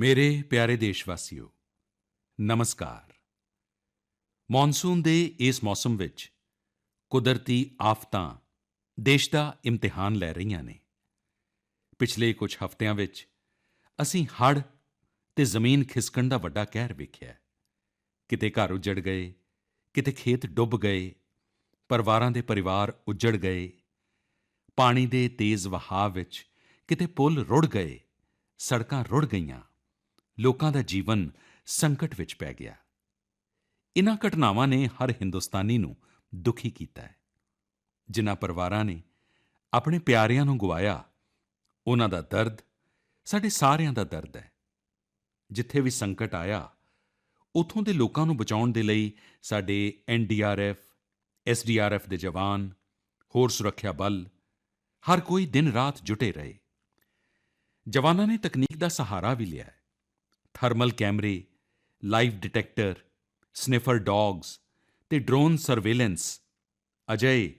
ਮੇਰੇ ਪਿਆਰੇ ਦੇਸ਼ਵਾਸੀਓ, ਨਮਸਕਾਰ। ਮੌਨਸੂਨ ਦੇ ਇਸ ਮੌਸਮ ਵਿੱਚ ਕੁਦਰਤੀ ਆਫਤਾਂ ਦੇਸ਼ ਦਾ ਇਮਤਿਹਾਨ ਲੈ ਰਹੀਆਂ ਨੇ। ਪਿਛਲੇ ਕੁਝ ਹਫ਼ਤਿਆਂ ਵਿੱਚ ਅਸੀਂ ਹੜ੍ਹ ਤੇ ਜ਼ਮੀਨ ਖਿਸਕਣ ਦਾ ਵੱਡਾ ਕਹਿਰ ਵੇਖਿਆ। ਕਿਤੇ ਘਰ ਉੱਜੜ ਗਏ, ਕਿਤੇ ਖੇਤ ਡੁੱਬ ਗਏ, ਪਰਿਵਾਰਾਂ ਦੇ ਪਰਿਵਾਰ ਉੱਜੜ ਗਏ, ਪਾਣੀ ਦੇ ਤੇਜ਼ ਵਹਾਅ ਵਿੱਚ ਕਿਤੇ ਪੁਲ ਰੁੜ ਗਏ, ਸੜਕਾਂ ਰੁੜ ਗਈਆਂ। ਲੋਕਾਂ ਦਾ ਜੀਵਨ ਸੰਕਟ ਵਿੱਚ ਪੈ ਗਿਆ। ਇਨ੍ਹਾਂ ਘਟਨਾਵਾਂ ਨੇ ਹਰ ਹਿੰਦੁਸਤਾਨੀ ਨੂੰ ਦੁਖੀ ਕੀਤਾ ਹੈ। ਜਿਨ੍ਹਾਂ ਪਰਿਵਾਰਾਂ ਨੇ ਆਪਣੇ ਪਿਆਰਿਆਂ ਨੂੰ ਗਵਾਇਆ ਉਹਨਾਂ ਦਾ ਦਰਦ ਸਾਡੇ ਸਾਰਿਆਂ ਦਾ ਦਰਦ ਹੈ। ਜਿੱਥੇ ਵੀ ਸੰਕਟ ਆਇਆ, ਉੱਥੋਂ ਦੇ ਲੋਕਾਂ ਨੂੰ ਬਚਾਉਣ ਦੇ ਲਈ ਸਾਡੇ ਐਨਡੀਆਰਐਫ ਐਸਡੀਆਰਐਫ ਦੇ ਜਵਾਨ, ਹੋਰ ਸੁਰੱਖਿਆ ਬਲ ਹਰ ਕੋਈ ਦਿਨ ਰਾਤ ਜੁਟੇ ਰਹੇ। ਜਵਾਨਾਂ ਨੇ ਤਕਨੀਕ ਦਾ ਸਹਾਰਾ ਵੀ ਲਿਆ ਥਰਮਲ ਕੈਮਰੇ, ਲਾਈਵ ਡਿਟੈਕਟਰ, ਸਨਿਫਰ ਡੌਗਸ ਤੇ ਡਰੋਨ ਸਰਵੇਲੈਂਸ। ਅਜਿਹੇ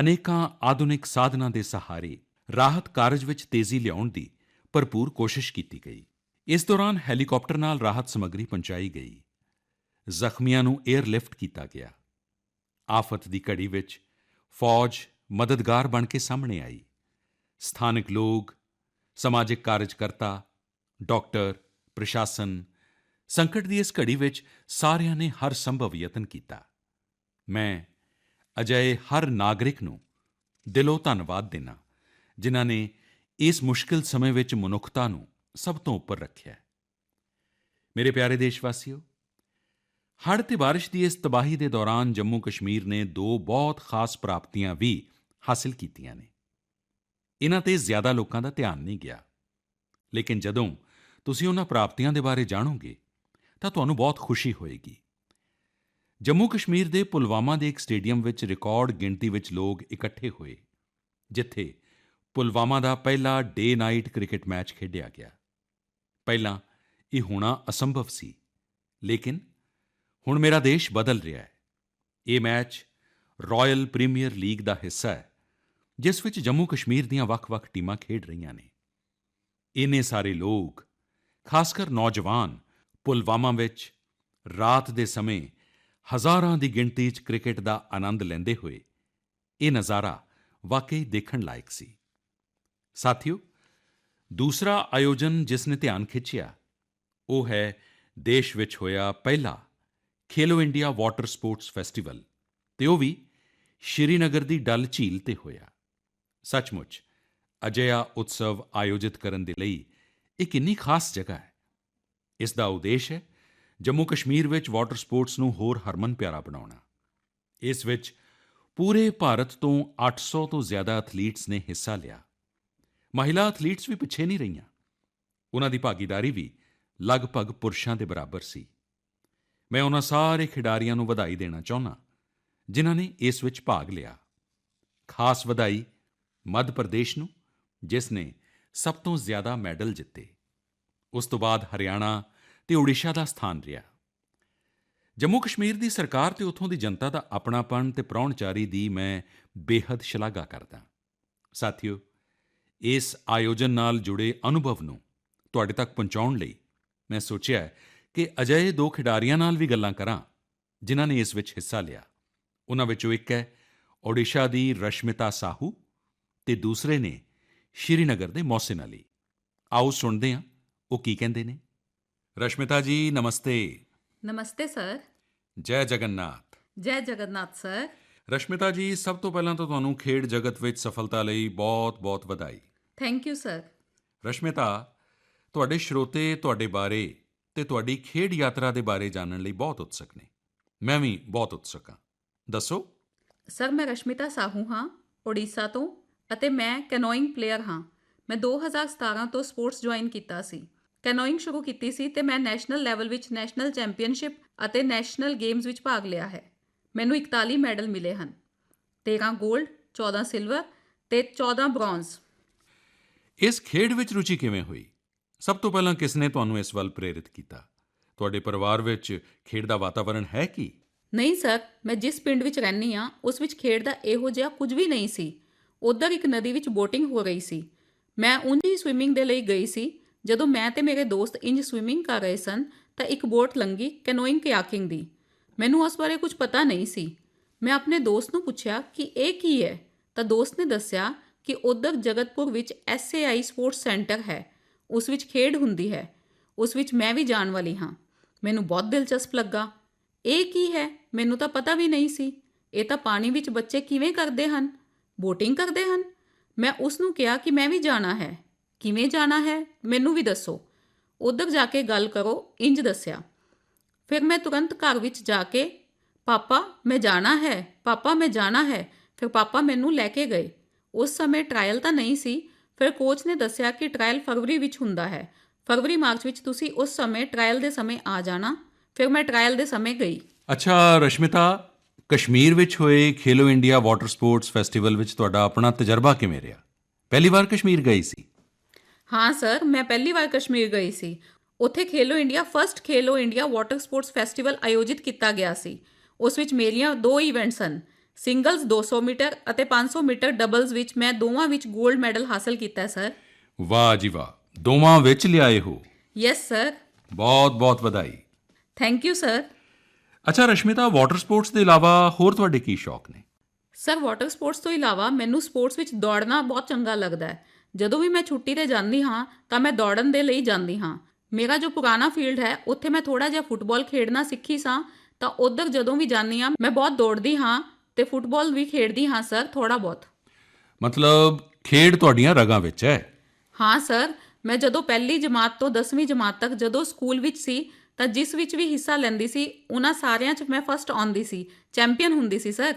ਅਨੇਕਾਂ ਆਧੁਨਿਕ ਸਾਧਨਾਂ ਦੇ ਸਹਾਰੇ ਰਾਹਤ ਕਾਰਜ ਵਿੱਚ ਤੇਜ਼ੀ ਲਿਆਉਣ ਦੀ ਭਰਪੂਰ ਕੋਸ਼ਿਸ਼ ਕੀਤੀ ਗਈ। ਇਸ ਦੌਰਾਨ ਹੈਲੀਕਾਪਟਰ ਨਾਲ ਰਾਹਤ ਸਮੱਗਰੀ ਪਹੁੰਚਾਈ ਗਈ। ਜ਼ਖਮੀਆਂ ਨੂੰ 에ਅਰਲਿਫਟ ਕੀਤਾ ਗਿਆ। ਆਫਤ ਦੀ ਘੜੀ ਵਿੱਚ ਫੌਜ ਮਦਦਗਾਰ ਬਣ ਕੇ ਸਾਹਮਣੇ ਆਈ। ਸਥਾਨਕ ਲੋਕ, ਸਮਾਜਿਕ ਕਾਰਜਕਰਤਾ, ਡਾਕਟਰ ਪ੍ਰਸ਼ਾਸਨ ਸੰਕਟ ਦੀ ਇਸ ਘੜੀ ਵਿੱਚ ਸਾਰਿਆਂ ਨੇ ਹਰ ਸੰਭਵ ਯਤਨ ਕੀਤਾ। ਮੈਂ ਅਜਿਹੇ ਹਰ ਨਾਗਰਿਕ ਨੂੰ ਦਿਲੋਂ ਧੰਨਵਾਦ ਦੇਣਾ ਜਿਨ੍ਹਾਂ ਨੇ ਇਸ ਮੁਸ਼ਕਿਲ ਸਮੇਂ ਵਿੱਚ ਮਨੁੱਖਤਾ ਨੂੰ ਸਭ ਤੋਂ ਉੱਪਰ ਰੱਖਿਆ ਮੇਰੇ ਪਿਆਰੇ ਦੇਸ਼ਵਾਸੀਓ, ਹੜ੍ਹ ਤੇ ਬਾਰਿਸ਼ ਦੀ ਇਸ ਤਬਾਹੀ ਦੇ ਦੌਰਾਨ ਜੰਮੂ ਕਸ਼ਮੀਰ ਨੇ ਦੋ ਬਹੁਤ ਖਾਸ ਪ੍ਰਾਪਤੀਆਂ ਵੀ ਹਾਸਲ ਕੀਤੀਆਂ ਨੇ। ਇਹਨਾਂ ਤੇ ਜ਼ਿਆਦਾ ਲੋਕਾਂ ਦਾ ਧਿਆਨ ਨਹੀਂ ਗਿਆ। ਲੇਕਿਨ ਜਦੋਂ ਤੁਸੀਂ ਉਹਨਾਂ ਪ੍ਰਾਪਤੀਆਂ ਦੇ ਬਾਰੇ ਜਾਣੋਗੇ, ਤਾਂ ਤੁਹਾਨੂੰ ਬਹੁਤ ਖੁਸ਼ੀ ਹੋਏਗੀ। ਜੰਮੂ ਕਸ਼ਮੀਰ ਦੇ ਪੁਲਵਾਮਾ ਦੇ ਇੱਕ ਸਟੇਡੀਅਮ ਵਿੱਚ ਰਿਕਾਰਡ ਗਿਣਤੀ ਵਿੱਚ ਲੋਕ ਇਕੱਠੇ ਹੋਏ, ਜਿੱਥੇ ਪੁਲਵਾਮਾ ਦਾ ਪਹਿਲਾ ਡੇ ਨਾਈਟ ਕ੍ਰਿਕਟ ਮੈਚ ਖੇਡਿਆ ਗਿਆ। ਪਹਿਲਾਂ ਇਹ ਹੋਣਾ ਅਸੰਭਵ ਸੀ, ਲੇਕਿਨ ਹੁਣ ਮੇਰਾ ਦੇਸ਼ ਬਦਲ ਰਿਹਾ ਹੈ। ਇਹ ਮੈਚ ਰਾਇਲ ਪ੍ਰੀਮੀਅਰ ਲੀਗ ਦਾ ਹਿੱਸਾ ਹੈ, ਜਿਸ ਵਿੱਚ ਜੰਮੂ ਕਸ਼ਮੀਰ ਦੀਆਂ ਵੱਖ-ਵੱਖ ਟੀਮਾਂ ਖੇਡ ਰਹੀਆਂ ਨੇ। ਇੰਨੇ ਸਾਰੇ ਲੋਕ ਖਾਸ ਕਰ ਨੌਜਵਾਨ ਪੁਲਵਾਮਾ ਵਿੱਚ ਰਾਤ ਦੇ ਸਮੇਂ ਹਜ਼ਾਰਾਂ ਦੀ ਗਿਣਤੀ 'ਚ ਕ੍ਰਿਕਟ ਦਾ ਆਨੰਦ ਲੈਂਦੇ ਹੋਏ ਇਹ ਨਜ਼ਾਰਾ ਵਾਕਈ ਦੇਖਣ ਲਾਇਕ ਸੀ। ਸਾਥੀਓ, ਦੂਸਰਾ ਆਯੋਜਨ ਜਿਸ ਨੇ ਧਿਆਨ ਖਿੱਚਿਆ, ਉਹ ਹੈ ਦੇਸ਼ ਵਿੱਚ ਹੋਇਆ ਪਹਿਲਾ Khelo India water sports festival ਤੇ ਉਹ ਵੀ ਸ਼੍ਰੀਨਗਰ ਦੀ ਡਲ ਝੀਲ ਤੇ ਹੋਇਆ। ਸੱਚਮੁੱਚ, ਅਜਿਹਾ ਉਤਸਵ ਆਯੋਜਿਤ ਕਰਨ ਦੇ ਲਈ ਇਹ ਕਿੰਨੀ ਖਾਸ ਜਗ੍ਹਾ ਹੈ। ਇਸ ਦਾ ਉਦੇਸ਼ ਹੈ ਜੰਮੂ ਕਸ਼ਮੀਰ ਵਿੱਚ ਵਾਟਰ ਸਪੋਰਟਸ ਨੂੰ ਹੋਰ ਹਰਮਨ ਪਿਆਰਾ ਬਣਾਉਣਾ। ਇਸ ਵਿੱਚ ਪੂਰੇ ਭਾਰਤ ਤੋਂ 800 ਤੋਂ ਜ਼ਿਆਦਾ ਐਥਲੀਟਸ ਨੇ ਹਿੱਸਾ ਲਿਆ। ਮਹਿਲਾ ਐਥਲੀਟਸ ਵੀ ਪਿੱਛੇ ਨਹੀਂ ਰਹੀਆਂ। ਉਹਨਾਂ ਦੀ ਭਾਗੀਦਾਰੀ ਵੀ ਲਗਭਗ ਪੁਰਸ਼ਾਂ ਦੇ ਬਰਾਬਰ ਸੀ। ਮੈਂ ਉਹਨਾਂ ਸਾਰੇ ਖਿਡਾਰੀਆਂ ਨੂੰ ਵਧਾਈ ਦੇਣਾ ਚਾਹੁੰਦਾ, ਜਿਨ੍ਹਾਂ ਨੇ ਇਸ ਵਿੱਚ ਭਾਗ ਲਿਆ। ਖਾਸ ਵਧਾਈ ਮੱਧ ਪ੍ਰਦੇਸ਼ ਨੂੰ, ਜਿਸ ਨੇ ਸਭ ਤੋਂ ਜ਼ਿਆਦਾ ਮੈਡਲ ਜਿੱਤੇ। ਉਸ ਤੋਂ ਬਾਅਦ ਹਰਿਆਣਾ ਤੇ ਓਡੀਸ਼ਾ ਦਾ ਸਥਾਨ ਰਿਹਾ। ਜੰਮੂ ਕਸ਼ਮੀਰ ਦੀ ਸਰਕਾਰ ਤੇ ਉੱਥੋਂ ਦੀ ਜਨਤਾ ਦਾ ਆਪਣਾਪਣ ਤੇ ਪ੍ਰਾਹੁਣਚਾਰੀ ਦੀ ਮੈਂ ਬੇਹੱਦ ਸ਼ਲਾਘਾ ਕਰਦਾ। ਸਾਥੀਓ, ਇਸ ਆਯੋਜਨ ਨਾਲ ਜੁੜੇ ਅਨੁਭਵ ਨੂੰ ਤੁਹਾਡੇ ਤੱਕ ਪਹੁੰਚਾਉਣ ਲਈ ਮੈਂ ਸੋਚਿਆ ਕਿ ਅਜਿਹੇ ਦੋ ਖਿਡਾਰੀਆਂ ਨਾਲ ਵੀ ਗੱਲਾਂ ਕਰਾਂ, ਜਿਨ੍ਹਾਂ ਨੇ ਇਸ ਵਿੱਚ ਹਿੱਸਾ ਲਿਆ। ਉਹਨਾਂ ਵਿੱਚੋਂ ਇੱਕ ਹੈ ਓਡੀਸ਼ਾ ਦੀ ਰਸ਼ਮਿਤਾ ਸਾਹੂ ਤੇ ਦੂਸਰੇ ਨੇ ਸ਼੍ਰੀਨਗਰ ਦੇ ਮੌਸਿਨ ਅਲੀ ਆਓ ਸੁਣਦੇ ਹਾਂ ਉਹ ਕੀ ਕਹਿੰਦੇ ਨੇ? ਰਸ਼ਮਿਤਾ ਜੀ ਨਮਸਤੇ। ਨਮਸਤੇ ਸਰ। ਜੈ ਜਗਨਨਾਥ। ਜੈ ਜਗਨਨਾਥ ਸਰ। ਰਸ਼ਮਿਤਾ ਜੀ ਸਭ ਤੋਂ ਪਹਿਲਾਂ ਤਾਂ ਤੁਹਾਨੂੰ ਖੇਡ ਜਗਤ ਵਿੱਚ ਸਫਲਤਾ ਲਈ ਬਹੁਤ-ਬਹੁਤ ਵਧਾਈ। ਥੈਂਕ ਯੂ ਸਰ ਰਸ਼ਮਿਤਾ ਤੁਹਾਡੇ ਸਰੋਤੇ ਤੁਹਾਡੇ ਬਾਰੇ ਤੇ ਤੁਹਾਡੀ ਖੇਡ ਯਾਤਰਾ ਦੇ ਬਾਰੇ ਜਾਣਨ ਲਈ ਬਹੁਤ ਉਤਸੁਕ ਨੇ। ਮੈਂ ਵੀ ਬਹੁਤ ਉਤਸੁਕ ਹਾਂ। ਦੱਸੋ। ਸਰ ਮੈਂ ਰਸ਼ਮਿਤਾ ਸਾਹੂ ਹਾਂ ਓਡੀਸ਼ਾ ਤੋਂ। ਅਤੇ ਮੈਂ ਕੈਨੋਇੰਗ ਪਲੇਅਰ ਹਾਂ। ਮੈਂ 2017 ਤੋਂ ਸਪੋਰਟਸ ਜੁਆਇਨ ਕੀਤਾ ਸੀ। ਕੈਨੋਇੰਗ ਸ਼ੁਰੂ ਕੀਤੀ ਸੀ ਤੇ ਮੈਂ ਨੈਸ਼ਨਲ ਲੈਵਲ ਵਿੱਚ ਨੈਸ਼ਨਲ ਚੈਂਪੀਅਨਸ਼ਿਪ ਅਤੇ ਨੈਸ਼ਨਲ ਗੇਮਸ ਵਿੱਚ ਭਾਗ ਲਿਆ ਹੈ। ਮੈਨੂੰ 41 ਮੈਡਲ ਮਿਲੇ ਹਨ। 13 골ਡ 14 ਸਿਲਵਰ ਤੇ 14 ਬ੍ਰੌਂਜ਼। ਇਸ ਖੇਡ ਵਿੱਚ ਰੁਚੀ ਕਿਵੇਂ ਹੋਈ? ਸਭ ਤੋਂ ਪਹਿਲਾਂ ਕਿਸ ਨੇ ਤੁਹਾਨੂੰ ਇਸ ਵੱਲ ਪ੍ਰੇਰਿਤ ਕੀਤਾ? ਤੁਹਾਡੇ ਪਰਿਵਾਰ ਵਿੱਚ ਖੇਡ ਦਾ ਵਾਤਾਵਰਣ ਹੈ ਕੀ? ਨਹੀਂ ਸਰ ਮੈਂ ਜਿਸ ਪਿੰਡ ਵਿੱਚ ਰਹਿੰਦੀ ਹਾਂ ਉਸ ਵਿੱਚ ਖੇਡ ਦਾ ਇਹੋ ਜਿਹਾ ਕੁਝ ਵੀ ਨਹੀਂ ਸੀ। ਉਧਰ ਇੱਕ ਨਦੀ ਵਿੱਚ ਬੋਟਿੰਗ ਹੋ ਰਹੀ ਸੀ। ਮੈਂ ਉਂਝ ਹੀ ਸਵਿਮਿੰਗ ਦੇ ਲਈ ਗਈ ਸੀ। ਜਦੋਂ ਮੈਂ ਤੇ ਮੇਰੇ ਦੋਸਤ ਇੰਜ ਸਵਿਮਿੰਗ ਕਰ ਰਹੇ ਸਨ, ਤਾਂ ਇੱਕ ਬੋਟ ਲੰਗੀ ਕੈਨੋਇੰਗ ਕਯਾਕਿੰਗ ਦੀ। ਮੈਨੂੰ ਉਸ ਬਾਰੇ ਕੁਝ ਪਤਾ ਨਹੀਂ ਸੀ। ਮੈਂ ਆਪਣੇ ਦੋਸਤ ਨੂੰ ਪੁੱਛਿਆ ਕਿ ਇਹ ਕੀ ਹੈ? ਤਾਂ ਦੋਸਤ ਨੇ ਦੱਸਿਆ ਕਿ ਉਧਰ ਜਗਤਪੁਰ ਵਿੱਚ ਐਸਏਆਈ ਸਪੋਰਟਸ ਸੈਂਟਰ ਹੈ। ਉਸ ਵਿੱਚ ਖੇਡ ਹੁੰਦੀ ਹੈ। ਉਸ ਵਿੱਚ ਮੈਂ ਵੀ ਜਾਣ ਵਾਲੀ ਹਾਂ। ਮੈਨੂੰ ਬਹੁਤ ਦਿਲਚਸਪ ਲੱਗਾ। ਇਹ ਕੀ ਹੈ? ਮੈਨੂੰ ਤਾਂ ਪਤਾ ਵੀ ਨਹੀਂ ਸੀ। ਇਹ ਤਾਂ ਪਾਣੀ ਵਿੱਚ ਬੱਚੇ ਕਿਵੇਂ ਕਰਦੇ ਹਨ? ਬੋਟਿੰਗ ਕਰਦੇ ਹਨ? ਮੈਂ ਉਸ ਨੂੰ ਕਿਹਾ ਕਿ ਮੈਂ ਵੀ ਜਾਣਾ ਹੈ। ਕਿਵੇਂ ਜਾਣਾ ਹੈ? ਮੈਨੂੰ ਵੀ ਦੱਸੋ। ਉਧਰ ਜਾ ਕੇ ਗੱਲ ਕਰੋ, ਇੰਜ ਦੱਸਿਆ। ਫਿਰ ਮੈਂ ਤੁਰੰਤ ਘਰ ਵਿੱਚ ਜਾ ਕੇ, ਪਾਪਾ, ਮੈਂ ਜਾਣਾ ਹੈ। ਪਾਪਾ, ਮੈਂ ਜਾਣਾ ਹੈ। ਫਿਰ ਪਾਪਾ ਮੈਨੂੰ ਲੈ ਕੇ ਗਏ। ਉਸ ਸਮੇਂ ਟ੍ਰਾਇਲ ਤਾਂ ਨਹੀਂ ਸੀ, ਫਿਰ ਕੋਚ ਨੇ ਦੱਸਿਆ ਕਿ ਟ੍ਰਾਇਲ ਫਰਵਰੀ ਵਿੱਚ ਹੁੰਦਾ ਹੈ। ਫਰਵਰੀ, ਮਾਰਚ ਵਿੱਚ ਤੁਸੀਂ ਉਸ ਸਮੇਂ ਟ੍ਰਾਇਲ ਦੇ ਸਮੇਂ ਆ ਜਾਣਾ। ਫਿਰ ਮੈਂ ਟ੍ਰਾਇਲ ਦੇ ਸਮੇਂ ਗਈ। ਅੱਛਾ, ਰਸ਼ਮਿਤਾ ਕਸ਼ਮੀਰ ਵਿੱਚ ਹੋਏ Khelo India water sports festival ਵਿੱਚ ਤੁਹਾਡਾ ਆਪਣਾ ਤਜਰਬਾ ਕਿਵੇਂ ਰਿਹਾ? ਪਹਿਲੀ ਵਾਰ ਕਸ਼ਮੀਰ ਗਈ ਸੀ? ਹਾਂ ਸਰ ਮੈਂ ਪਹਿਲੀ ਵਾਰ ਕਸ਼ਮੀਰ ਗਈ ਸੀ। ਉੱਥੇ Khelo India first Khelo India water sports festival ਆਯੋਜਿਤ ਕੀਤਾ ਗਿਆ ਸੀ। ਉਸ ਵਿੱਚ ਮੇਰੀਆਂ ਦੋ ਇਵੈਂਟਸ ਸਨ ਸਿੰਗਲਸ 200 ਮੀਟਰ ਅਤੇ 500 ਮੀਟਰ ਡਬਲਸ ਵਿੱਚ ਮੈਂ ਦੋਵਾਂ ਵਿੱਚ 골ਡ ਮੈਡਲ ਹਾਸਲ ਕੀਤਾ ਸਰ। ਵਾਹ ਜੀ ਵਾਹ ਦੋਵਾਂ ਵਿੱਚ ਲਿਆਏ ਹੋ? ਯੈਸ ਸਰ ਬਹੁਤ ਬਹੁਤ ਵਧਾਈ। ਥੈਂਕ ਯੂ ਸਰ ਅੱਛਾ ਰਸ਼ਮਿਤਾ ਵਾਟਰ ਸਪੋਰਟਸ ਦੇ ਇਲਾਵਾ ਹੋਰ ਤੁਹਾਡੇ ਕੀ ਸ਼ੌਕ ਨੇ? ਸਰ ਵਾਟਰ ਸਪੋਰਟਸ ਤੋਂ ਇਲਾਵਾ ਮੈਨੂੰ ਸਪੋਰਟਸ ਵਿੱਚ ਦੌੜਨਾ ਬਹੁਤ ਚੰਗਾ ਲੱਗਦਾ ਹੈ। ਜਦੋਂ ਵੀ ਮੈਂ ਛੁੱਟੀ ਤੇ ਜਾਂਦੀ ਹਾਂ ਤਾਂ ਮੈਂ ਦੌੜਨ ਦੇ ਲਈ ਜਾਂਦੀ ਹਾਂ। ਮੇਰਾ ਜੋ ਪੁਰਾਣਾ ਫੀਲਡ ਹੈ ਉੱਥੇ ਮੈਂ ਥੋੜਾ ਜਿਹਾ ਫੁੱਟਬਾਲ ਖੇਡਣਾ ਸਿੱਖੀ ਸਾਂ। ਤਾਂ ਉਧਰ ਜਦੋਂ ਵੀ ਜਾਂਦੀ ਹਾਂ ਮੈਂ ਬਹੁਤ ਦੌੜਦੀ ਹਾਂ ਤੇ ਫੁੱਟਬਾਲ ਵੀ ਖੇਡਦੀ ਹਾਂ ਸਰ ਥੋੜਾ ਬਹੁਤ। ਮਤਲਬ ਖੇਡ ਤੁਹਾਡੀਆਂ ਰਗਾਂ ਵਿੱਚ ਹੈ? ਹਾਂ ਸਰ ਮੈਂ ਜਦੋਂ ਪਹਿਲੀ ਜਮਾਤ ਤੋਂ 10ਵੀਂ ਜਮਾਤ ਤੱਕ ਜਦੋਂ ਸਕੂਲ ਵਿੱਚ ਸੀ ਤਾਂ ਜਿਸ ਵਿੱਚ ਵੀ ਹਿੱਸਾ ਲੈਂਦੀ ਸੀ ਉਹਨਾਂ ਸਾਰਿਆਂ 'ਚ ਮੈਂ ਫਸਟ ਆਉਂਦੀ ਸੀ। ਚੈਂਪੀਅਨ ਹੁੰਦੀ ਸੀ ਸਰ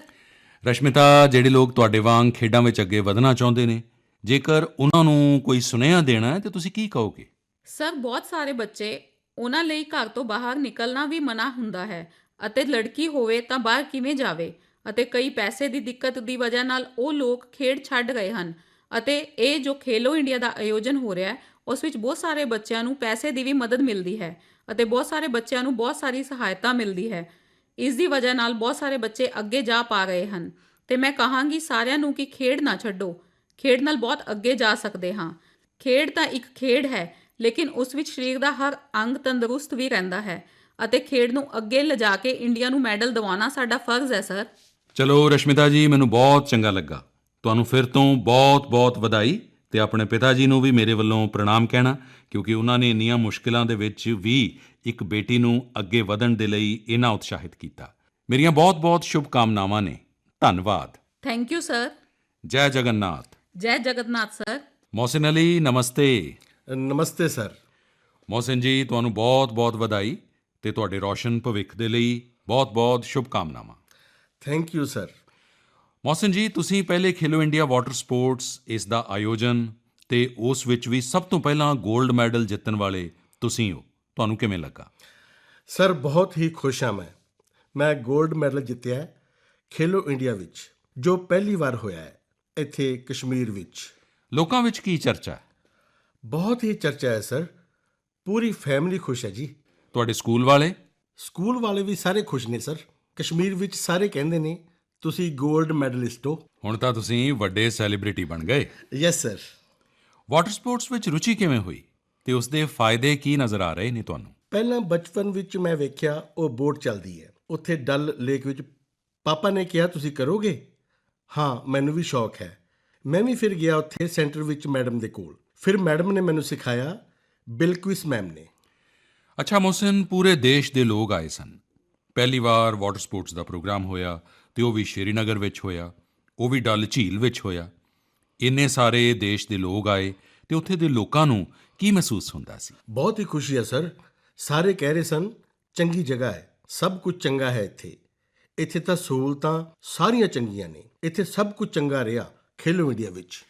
ਰਸ਼ਮਿਤਾ ਜਿਹੜੇ ਲੋਕ ਤੁਹਾਡੇ ਵਾਂਗ ਖੇਡਾਂ ਵਿੱਚ ਅੱਗੇ ਵਧਣਾ ਚਾਹੁੰਦੇ ਨੇ ਜੇਕਰ ਉਹਨਾਂ ਨੂੰ ਕੋਈ ਸੁਨੇਹਾ ਦੇਣਾ ਹੈ ਤੇ ਤੁਸੀਂ ਕੀ ਕਹੋਗੇ? ਸਰ ਬਹੁਤ ਸਾਰੇ ਬੱਚੇ ਉਹਨਾਂ ਲਈ ਘਰ ਤੋਂ ਬਾਹਰ ਨਿਕਲਣਾ ਵੀ ਮਨਾ ਹੁੰਦਾ ਹੈ ਅਤੇ ਲੜਕੀ ਹੋਵੇ ਤਾਂ ਬਾਹਰ ਕਿਵੇਂ ਜਾਵੇ ਅਤੇ ਕਈ ਪੈਸੇ ਦੀ ਦਿੱਕਤ ਦੀ ਵਜ੍ਹਾ ਨਾਲ ਉਹ ਲੋਕ ਖੇਡ ਛੱਡ ਗਏ ਹਨ ਅਤੇ ਇਹ ਜੋ ਖੇਲੋ ਇੰਡੀਆ ਦਾ ਆਯੋਜਨ ਹੋ ਰਿਹਾ ਹੈ ਉਸ ਵਿੱਚ ਬਹੁਤ ਸਾਰੇ ਬੱਚਿਆਂ ਨੂੰ ਪੈਸੇ ਦੀ ਵੀ ਮਦਦ ਮਿਲਦੀ ਹੈ। ਅਤੇ ਬਹੁਤ ਸਾਰੇ ਬੱਚਿਆਂ ਨੂੰ ਬਹੁਤ ਸਾਰੀ ਸਹਾਇਤਾ ਮਿਲਦੀ ਹੈ। ਇਸ ਦੀ ਵਜ੍ਹਾ ਨਾਲ ਬਹੁਤ ਸਾਰੇ ਬੱਚੇ ਅੱਗੇ ਜਾ ਪਾ ਰਹੇ ਹਨ। ਤੇ ਮੈਂ ਕਹਾਂਗੀ ਸਾਰਿਆਂ ਨੂੰ ਕਿ ਖੇਡ ਨਾ ਛੱਡੋ। ਖੇਡ ਨਾਲ ਬਹੁਤ ਅੱਗੇ ਜਾ ਸਕਦੇ ਹਾਂ। ਖੇਡ ਤਾਂ ਇੱਕ ਖੇਡ ਹੈ, ਲੇਕਿਨ ਉਸ ਵਿੱਚ ਸਰੀਰ ਦਾ ਹਰ ਅੰਗ ਤੰਦਰੁਸਤ ਵੀ ਰਹਿੰਦਾ ਹੈ। ਅਤੇ ਖੇਡ ਨੂੰ ਅੱਗੇ ਲਿਜਾ ਕੇ ਇੰਡੀਆ ਨੂੰ ਮੈਡਲ ਦਿਵਾਉਣਾ ਸਾਡਾ ਫਰਜ਼ ਹੈ, ਸਰ। ਚਲੋ ਰਸ਼ਮਿਤਾ ਜੀ, ਮੈਨੂੰ ਬਹੁਤ ਚੰਗਾ ਲੱਗਾ। ਤੁਹਾਨੂੰ ਫਿਰ ਤੋਂ ਬਹੁਤ-ਬਹੁਤ ਵਧਾਈ। ਤੇ ਆਪਣੇ ਪਿਤਾ ਜੀ ਨੂੰ ਵੀ ਮੇਰੇ ਵੱਲੋਂ ਪ੍ਰਣਾਮ ਕਹਿਣਾ ਕਿਉਂਕਿ ਉਹਨਾਂ ਨੇ ਇੰਨੀਆਂ ਮੁਸ਼ਕਿਲਾਂ ਦੇ ਵਿੱਚ ਵੀ ਇੱਕ ਬੇਟੀ ਨੂੰ ਅੱਗੇ ਵਧਣ ਦੇ ਲਈ ਇੰਨਾ ਉਤਸ਼ਾਹਿਤ ਕੀਤਾ। ਮੇਰੀਆਂ ਬਹੁਤ-ਬਹੁਤ ਸ਼ੁਭ ਕਾਮਨਾਵਾਂ ਨੇ। ਧੰਨਵਾਦ। ਥੈਂਕ ਯੂ ਸਰ ਜੈ ਜਗਨਨਾਥ ਜੈ ਜਗਤਨਾਥ ਸਰ ਮੋਹਸਿਨ ਅਲੀ ਨਮਸਤੇ। ਨਮਸਤੇ ਸਰ ਮੋਹਸਿਨ ਜੀ ਤੁਹਾਨੂੰ ਬਹੁਤ-ਬਹੁਤ ਵਧਾਈ ਤੇ ਤੁਹਾਡੇ ਰੋਸ਼ਨ ਭਵਿੱਖ ਦੇ ਲਈ ਬਹੁਤ-ਬਹੁਤ ਸ਼ੁਭ ਕਾਮਨਾਵਾਂ thank you sir Mohsin ji ਤੁਸੀਂ ਪਹਿਲੇ ਖੇਲੋ ਇੰਡੀਆ ਵਾਟਰ ਸਪੋਰਟਸ ਇਸ ਦਾ ਆਯੋਜਨ ਤੇ ਉਸ ਵਿੱਚ ਵੀ ਸਭ ਤੋਂ ਪਹਿਲਾਂ 골ਡ ਮੈਡਲ ਜਿੱਤਣ ਵਾਲੇ ਤੁਸੀਂ ਹੋ। ਤੁਹਾਨੂੰ ਕਿਵੇਂ ਲੱਗਾ? ਸਰ ਬਹੁਤ ਹੀ ਖੁਸ਼ ਹਾਂ ਮੈਂ। ਮੈਂ 골ਡ ਮੈਡਲ ਜਿੱਤਿਆ ਖੇਲੋ ਇੰਡੀਆ ਵਿੱਚ ਜੋ ਪਹਿਲੀ ਵਾਰ ਹੋਇਆ ਹੈ ਇੱਥੇ ਕਸ਼ਮੀਰ ਵਿੱਚ। ਲੋਕਾਂ ਵਿੱਚ ਕੀ ਚਰਚਾ ਹੈ? ਬਹੁਤ ਹੀ ਚਰਚਾ ਹੈ ਸਰ। ਪੂਰੀ ਫੈਮਿਲੀ ਖੁਸ਼ ਹੈ ਜੀ। ਤੁਹਾਡੇ ਸਕੂਲ ਵਾਲੇ? ਸਕੂਲ ਵਾਲੇ ਵੀ ਸਾਰੇ ਖੁਸ਼ ਨੇ ਸਰ। ਕਸ਼ਮੀਰ ਵਿੱਚ ਸਾਰੇ ਕਹਿੰਦੇ ਨੇ ਤੁਸੀਂ 골ਡ ਮੈਡਲਿਸਟ ਹੋ। ਹੁਣ ਤਾਂ ਤੁਸੀਂ ਵੱਡੇ ਸੈਲੀਬ੍ਰਿਟੀ ਬਣ ਗਏ। ਯੈਸ ਸਰ ਵਾਟਰ ਸਪੋਰਟਸ ਵਿੱਚ ਰੁਚੀ ਕਿਵੇਂ ਹੋਈ? ਤੇ ਉਸ ਦੇ ਫਾਇਦੇ ਕੀ ਨਜ਼ਰ ਆ ਰਹੇ ਨੇ ਤੁਹਾਨੂੰ? ਪਹਿਲਾਂ ਬਚਪਨ ਵਿੱਚ ਮੈਂ ਵੇਖਿਆ ਉਹ ਬੋਟ ਚੱਲਦੀ ਹੈ। ਉੱਥੇ ਡਲ ਲੇਕ ਵਿੱਚ ਪਾਪਾ ਨੇ ਕਿਹਾ ਤੁਸੀਂ ਕਰੋਗੇ? ਹਾਂ ਮੈਨੂੰ ਵੀ ਸ਼ੌਕ ਹੈ। ਮੈਂ ਵੀ ਫਿਰ ਗਿਆ ਉੱਥੇ ਸੈਂਟਰ ਵਿੱਚ ਮੈਡਮ ਦੇ ਕੋਲ। ਫਿਰ ਮੈਡਮ ਨੇ ਮੈਨੂੰ ਸਿਖਾਇਆ ਬਿਲਕੁਇਸ ਮੈਮ ਨੇ। ਅੱਛਾ ਮੋਹਸਿਨ ਪੂਰੇ ਦੇਸ਼ ਦੇ ਲੋਕ ਆਏ ਸਨ। ਪਹਿਲੀ ਵਾਰ ਵਾਟਰ ਸਪੋਰਟਸ ਦਾ ਪ੍ਰੋਗਰਾਮ ਹੋਇਆ। ਤੇ ਉਹ ਵੀ ਸ਼੍ਰੀਨਗਰ ਵਿੱਚ ਹੋਇਆ ਉਹ ਵੀ ਡਲ ਝੀਲ ਵਿੱਚ ਹੋਇਆ। ਇੰਨੇ ਸਾਰੇ ਦੇਸ਼ ਦੇ ਲੋਕ ਆਏ ਤੇ ਉੱਥੇ ਦੇ ਲੋਕਾਂ ਨੂੰ ਕੀ ਮਹਿਸੂਸ ਹੁੰਦਾ ਸੀ? ਬਹੁਤ ਹੀ ਖੁਸ਼ੀ ਹੈ ਸਰ। ਸਾਰੇ ਕਹਿ ਰਹੇ ਸਨ ਚੰਗੀ ਜਗ੍ਹਾ ਹੈ ਸਭ ਕੁਝ ਚੰਗਾ ਹੈ ਇੱਥੇ। ਇੱਥੇ ਤਾਂ ਸਹੂਲਤਾਂ ਸਾਰੀਆਂ ਚੰਗੀਆਂ ਨੇ ਇੱਥੇ ਸਭ ਕੁਝ ਚੰਗਾ ਰਿਹਾ ਖੇਲੋ ਇੰਡੀਆ ਵਿੱਚ।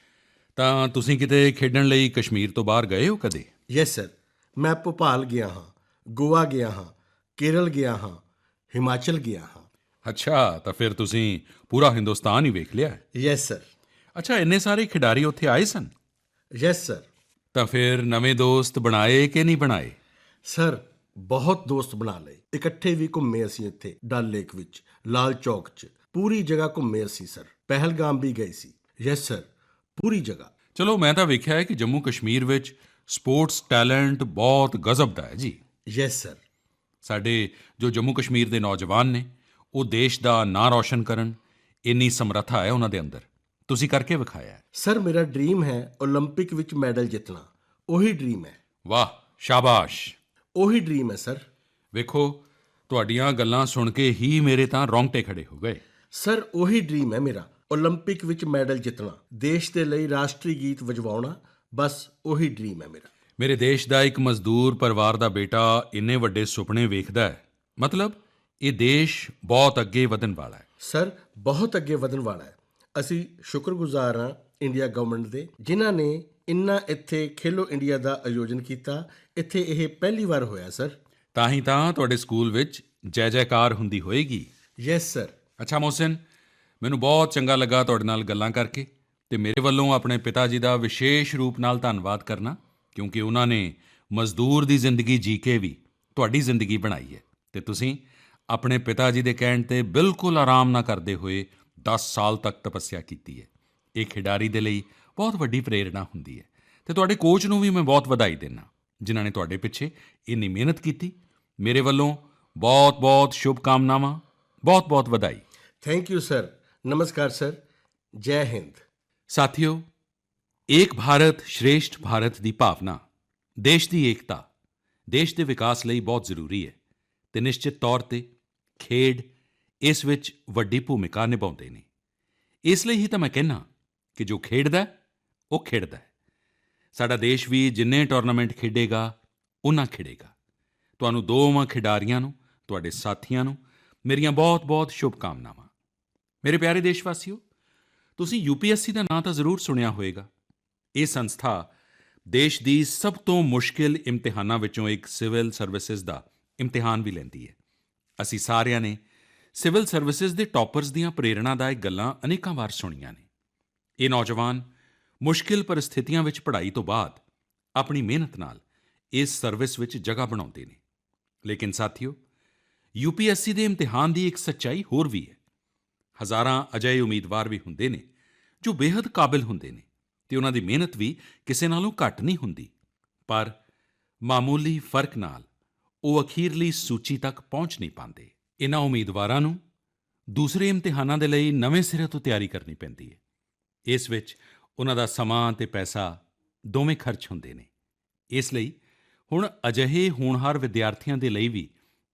ਤਾਂ ਤੁਸੀਂ ਕਿਤੇ ਖੇਡਣ ਲਈ ਕਸ਼ਮੀਰ ਤੋਂ ਬਾਹਰ ਗਏ ਹੋ ਕਦੇ? ਯੈਸ ਸਰ ਮੈਂ ਭੋਪਾਲ ਗਿਆ ਹਾਂ ਗੋਆ ਗਿਆ ਹਾਂ ਕੇਰਲ ਗਿਆ ਹਾਂ ਹਿਮਾਚਲ ਗਿਆ ਹਾਂ। ਅੱਛਾ ਤਾਂ ਫਿਰ ਤੁਸੀਂ ਪੂਰਾ ਹਿੰਦੁਸਤਾਨ ਹੀ ਵੇਖ ਲਿਆ। ਯੈਸ ਸਰ ਅੱਛਾ ਇੰਨੇ ਸਾਰੇ ਖਿਡਾਰੀ ਉੱਥੇ ਆਏ ਸਨ? ਯੈਸ ਸਰ ਤਾਂ ਫਿਰ ਨਵੇਂ ਦੋਸਤ ਬਣਾਏ ਕਿ ਨਹੀਂ ਬਣਾਏ? ਸਰ ਬਹੁਤ ਦੋਸਤ ਬਣਾ ਲਏ। ਇਕੱਠੇ ਵੀ ਘੁੰਮੇ ਅਸੀਂ ਇੱਥੇ ਡਲ ਲੇਕ ਵਿੱਚ ਲਾਲ ਚੌਕ 'ਚ। ਪੂਰੀ ਜਗ੍ਹਾ ਘੁੰਮੇ ਅਸੀਂ ਸਰ ਪਹਿਲਗਾਮ ਵੀ ਗਏ ਸੀ। ਯੈਸ ਸਰ ਪੂਰੀ ਜਗ੍ਹਾ। ਚਲੋ ਮੈਂ ਤਾਂ ਵੇਖਿਆ ਹੈ ਕਿ ਜੰਮੂ ਕਸ਼ਮੀਰ ਵਿੱਚ ਸਪੋਰਟਸ ਟੈਲੈਂਟ ਬਹੁਤ ਗਜ਼ਬ ਦਾ ਹੈ ਜੀ। ਯੈਸ ਸਰ ਸਾਡੇ ਜੋ ਜੰਮੂ ਕਸ਼ਮੀਰ ਦੇ ਨੌਜਵਾਨ ਨੇ ਉਹ ਦੇਸ਼ ਦਾ ਨਾਂ ਰੌਸ਼ਨ ਕਰਨ ਇੰਨੀ ਸਮਰੱਥਾ ਹੈ ਉਹਨਾਂ ਦੇ ਅੰਦਰ ਤੁਸੀਂ ਕਰਕੇ ਵਿਖਾਇਆ ਹੈ ਸਰ ਮੇਰਾ ਡ੍ਰੀਮ ਹੈ 올림픽 ਵਿੱਚ ਮੈਡਲ ਜਿੱਤਣਾ ਉਹੀ ਡ੍ਰੀਮ ਹੈ ਵਾਹ ਸ਼ਾਬਾਸ਼ ਉਹੀ ਡ੍ਰੀਮ ਹੈ ਸਰ ਵੇਖੋ ਤੁਹਾਡੀਆਂ ਗੱਲਾਂ ਸੁਣ ਕੇ ਹੀ ਮੇਰੇ ਤਾਂ ਰੌਂਗਟੇ ਖੜੇ ਹੋ ਗਏ ਸਰ ਉਹੀ ਡ੍ਰੀਮ ਹੈ ਮੇਰਾ 올림픽 ਵਿੱਚ ਮੈਡਲ ਜਿੱਤਣਾ ਦੇਸ਼ ਦੇ ਲਈ ਰਾਸ਼ਟਰੀ ਗੀਤ ਵਜਵਾਉਣਾ ਬਸ ਉਹੀ ਡ੍ਰੀਮ ਹੈ ਮੇਰਾ ਮੇਰੇ ਦੇਸ਼ ਦਾ ਇੱਕ ਮਜ਼ਦੂਰ ਪਰਿਵਾਰ ਦਾ ਬੇਟਾ ਇੰਨੇ ਵੱਡੇ ਸੁਪਨੇ ਵੇਖਦਾ ਹੈ ਮਤਲਬ ਇਹ ਦੇਸ਼ ਬਹੁਤ ਅੱਗੇ ਵਧਣ ਵਾਲਾ ਹੈ। ਸਰ ਬਹੁਤ ਅੱਗੇ ਵਧਣ ਵਾਲਾ ਹੈ। ਅਸੀਂ ਸ਼ੁਕਰਗੁਜ਼ਾਰ ਹਾਂ ਇੰਡੀਆ ਗਵਰਨਮੈਂਟ ਦੇ ਜਿਨ੍ਹਾਂ ਨੇ ਇੰਨਾ ਇੱਥੇ ਖੇਲੋ ਇੰਡੀਆ ਦਾ ਆਯੋਜਨ ਕੀਤਾ। ਇੱਥੇ ਇਹ ਪਹਿਲੀ ਵਾਰ ਹੋਇਆ ਸਰ। ਤਾਂ ਹੀ ਤਾਂ ਤੁਹਾਡੇ ਸਕੂਲ ਵਿੱਚ ਜੈ ਜੈਕਾਰ ਹੁੰਦੀ ਹੋਏਗੀ। ਯੈਸ ਸਰ ਅੱਛਾ ਮੋਹਸਿਨ ਮੈਨੂੰ ਬਹੁਤ ਚੰਗਾ ਲੱਗਾ ਤੁਹਾਡੇ ਨਾਲ ਗੱਲਾਂ ਕਰਕੇ ਤੇ ਮੇਰੇ ਵੱਲੋਂ ਆਪਣੇ ਪਿਤਾ ਜੀ ਦਾ ਵਿਸ਼ੇਸ਼ ਰੂਪ ਨਾਲ ਧੰਨਵਾਦ ਕਰਨਾ ਕਿਉਂਕਿ ਉਹਨਾਂ ਨੇ ਮਜ਼ਦੂਰ ਦੀ ਜ਼ਿੰਦਗੀ ਜੀ ਕੇ ਵੀ ਤੁਹਾਡੀ ਜ਼ਿੰਦਗੀ ਬਣਾਈ ਹੈ। ਤੇ ਤੁਸੀਂ ਆਪਣੇ ਪਿਤਾ ਜੀ ਦੇ ਕਹਿਣ ਤੇ ਬਿਲਕੁਲ ਆਰਾਮ ਨਾ ਕਰਦੇ ਹੋਏ 10 ਸਾਲ ਤੱਕ ਤਪੱਸਿਆ ਕੀਤੀ ਹੈ। ਇਹ ਖਿਡਾਰੀ ਦੇ ਲਈ ਬਹੁਤ ਵੱਡੀ ਪ੍ਰੇਰਣਾ ਹੁੰਦੀ ਹੈ। ਤੇ ਤੁਹਾਡੇ ਕੋਚ ਨੂੰ ਵੀ ਮੈਂ ਬਹੁਤ ਵਧਾਈ ਦਿੰਦਾ ਜਿਨ੍ਹਾਂ ਨੇ ਤੁਹਾਡੇ ਪਿੱਛੇ ਇੰਨੀ ਮਿਹਨਤ ਕੀਤੀ। ਮੇਰੇ ਵੱਲੋਂ ਬਹੁਤ ਬਹੁਤ ਸ਼ੁਭ ਕਾਮਨਾਵਾਂ ਬਹੁਤ ਬਹੁਤ ਵਧਾਈ। ਥੈਂਕ ਯੂ ਸਰ ਨਮਸਕਾਰ ਸਰ ਜੈ ਹਿੰਦ। ਸਾਥੀਓ ਏਕ ਭਾਰਤ ਸ਼੍ਰੇਸ਼ਠ ਭਾਰਤ ਦੀ ਭਾਵਨਾ ਦੇਸ਼ ਦੀ ਏਕਤਾ ਦੇਸ਼ ਦੇ ਵਿਕਾਸ ਲਈ ਬਹੁਤ ਜ਼ਰੂਰੀ ਹੈ। ਤੇ ਨਿਸ਼ਚਿਤ ਤੌਰ ਤੇ ਖੇਡ ਇਸ ਵਿੱਚ ਵੱਡੀ ਭੂਮਿਕਾ ਨਿਭਾਉਂਦੇ ਨੇ। ਇਸ ਲਈ ਹੀ ਤਾਂ ਮੈਂ ਕਹਿੰਨਾ ਕਿ ਜੋ ਖੇਡਦਾ, ਉਹ ਖੇਡਦਾ ਹੈ। ਸਾਡਾ ਦੇਸ਼ ਵੀ ਜਿੰਨੇ ਟੂਰਨਾਮੈਂਟ ਖੇਡੇਗਾ ਉਨਾ ਖੇਡੇਗਾ। ਤੁਹਾਨੂੰ ਦੋਵਾਂ ਖਿਡਾਰੀਆਂ ਨੂੰ, ਤੁਹਾਡੇ ਸਾਥੀਆਂ ਨੂੰ ਮੇਰੀਆਂ ਬਹੁਤ-ਬਹੁਤ ਸ਼ੁਭਕਾਮਨਾਵਾਂ। ਮੇਰੇ ਪਿਆਰੇ ਦੇਸ਼ਵਾਸੀਓ, ਤੁਸੀਂ ਯੂਪੀਐਸਸੀ ਦਾ ਨਾਂ ਤਾਂ ਜ਼ਰੂਰ ਸੁਣਿਆ ਹੋਵੇਗਾ। ਇਹ ਸੰਸਥਾ ਦੇਸ਼ ਦੀ ਸਭ ਤੋਂ ਮੁਸ਼ਕਿਲ ਇਮਤਿਹਾਨਾਂ ਵਿੱਚੋਂ ਇੱਕ ਸਿਵਲ ਸਰਵਿਸਿਜ਼ ਦਾ ਇਮਤਿਹਾਨ ਵੀ ਲੈਂਦੀ ਹੈ। ਅਸੀਂ ਸਾਰਿਆਂ ਨੇ ਸਿਵਲ ਸਰਵਿਸਿਜ਼ ਦੇ ਟੌਪਰਸ ਦੀਆਂ ਪ੍ਰੇਰਣਾਦਾਇਕ ਗੱਲਾਂ ਅਨੇਕਾਂ ਵਾਰ ਸੁਣੀਆਂ ਨੇ। ਇਹ ਨੌਜਵਾਨ ਮੁਸ਼ਕਿਲ ਪਰਿਸਥਿਤੀਆਂ ਵਿੱਚ ਪੜ੍ਹਾਈ ਤੋਂ ਬਾਅਦ ਆਪਣੀ ਮਿਹਨਤ ਨਾਲ ਇਸ ਸਰਵਿਸ ਵਿੱਚ ਜਗ੍ਹਾ ਬਣਾਉਂਦੇ ਨੇ। ਲੇਕਿਨ ਸਾਥੀਓ ਯੂਪੀਐਸਸੀ ਦੇ ਇਮਤਿਹਾਨ ਦੀ ਇੱਕ ਸੱਚਾਈ ਹੋਰ ਵੀ ਹੈ। ਹਜ਼ਾਰਾਂ ਅਜਿਹੇ ਉਮੀਦਵਾਰ ਵੀ ਹੁੰਦੇ ਨੇ ਜੋ ਬੇहद ਕਾਬਿਲ ਹੁੰਦੇ ਨੇ ਤੇ ਉਹਨਾਂ ਦੀ ਮਿਹਨਤ ਵੀ ਕਿਸੇ ਨਾਲੋਂ ਘੱਟ ਨਹੀਂ ਹੁੰਦੀ। ਪਰ ਮਾਮੂਲੀ ਫ਼ਰਕ ਨਾਲ ਉਹ ਅਖੀਰਲੀ ਸੂਚੀ ਤੱਕ ਪਹੁੰਚ ਨਹੀਂ ਪਾਉਂਦੇ। ਇਹਨਾਂ ਉਮੀਦਵਾਰਾਂ ਨੂੰ ਦੂਸਰੇ ਇਮਤਿਹਾਨਾਂ ਦੇ ਲਈ ਨਵੇਂ ਸਿਰੇ ਤੋਂ ਤਿਆਰੀ ਕਰਨੀ ਪੈਂਦੀ ਹੈ। ਇਸ ਵਿੱਚ ਉਹਨਾਂ ਦਾ ਸਮਾਂ ਤੇ ਪੈਸਾ ਦੋਵੇਂ ਖਰਚ ਹੁੰਦੇ ਨੇ। ਇਸ ਲਈ ਹੁਣ ਅਜਿਹੇ ਹੋਣਹਾਰ ਵਿਦਿਆਰਥੀਆਂ ਦੇ ਲਈ ਵੀ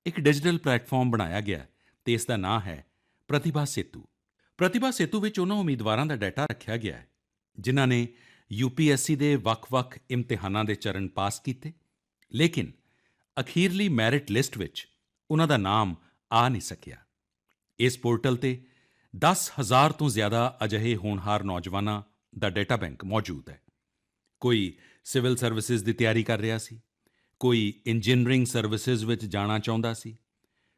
ਇੱਕ ਡਿਜੀਟਲ ਪਲੇਟਫਾਰਮ ਬਣਾਇਆ ਗਿਆ ਹੈ ਤੇ ਇਸ ਦਾ ਨਾਮ ਹੈ ਪ੍ਰਤਿਭਾ ਸੇਤੂ। ਪ੍ਰਤਿਭਾ ਸੇਤੂ ਵਿੱਚ ਉਹਨਾਂ ਉਮੀਦਵਾਰਾਂ ਦਾ ਡਾਟਾ ਰੱਖਿਆ ਗਿਆ ਹੈ, ਜਿਨ੍ਹਾਂ ਨੇ ਯੂਪੀਐਸਸੀ ਦੇ ਵੱਖ-ਵੱਖ ਇਮਤਿਹਾਨਾਂ ਦੇ ਚਰਨ ਪਾਸ ਕੀਤੇ। ਲੇਕਿਨ ਅਖੀਰਲੀ ਮੈਰਿਟ ਲਿਸਟ ਵਿੱਚ ਉਹਨਾਂ ਦਾ ਨਾਮ ਆ ਨਹੀਂ ਸਕਿਆ। ਇਸ ਪੋਰਟਲ ਤੇ 10000 ਤੋਂ ਜ਼ਿਆਦਾ ਅਜਿਹੇ ਹੋਣਹਾਰ ਨੌਜਵਾਨਾਂ ਦਾ ਡਾਟਾ ਬੈਂਕ ਮੌਜੂਦ ਹੈ। ਕੋਈ ਸਿਵਲ ਸਰਵਿਸਿਜ਼ ਦੀ ਤਿਆਰੀ ਕਰ ਰਿਹਾ ਸੀ, ਕੋਈ ਇੰਜੀਨੀਅਰਿੰਗ ਸਰਵਿਸਿਜ਼ ਵਿੱਚ ਜਾਣਾ ਚਾਹੁੰਦਾ ਸੀ,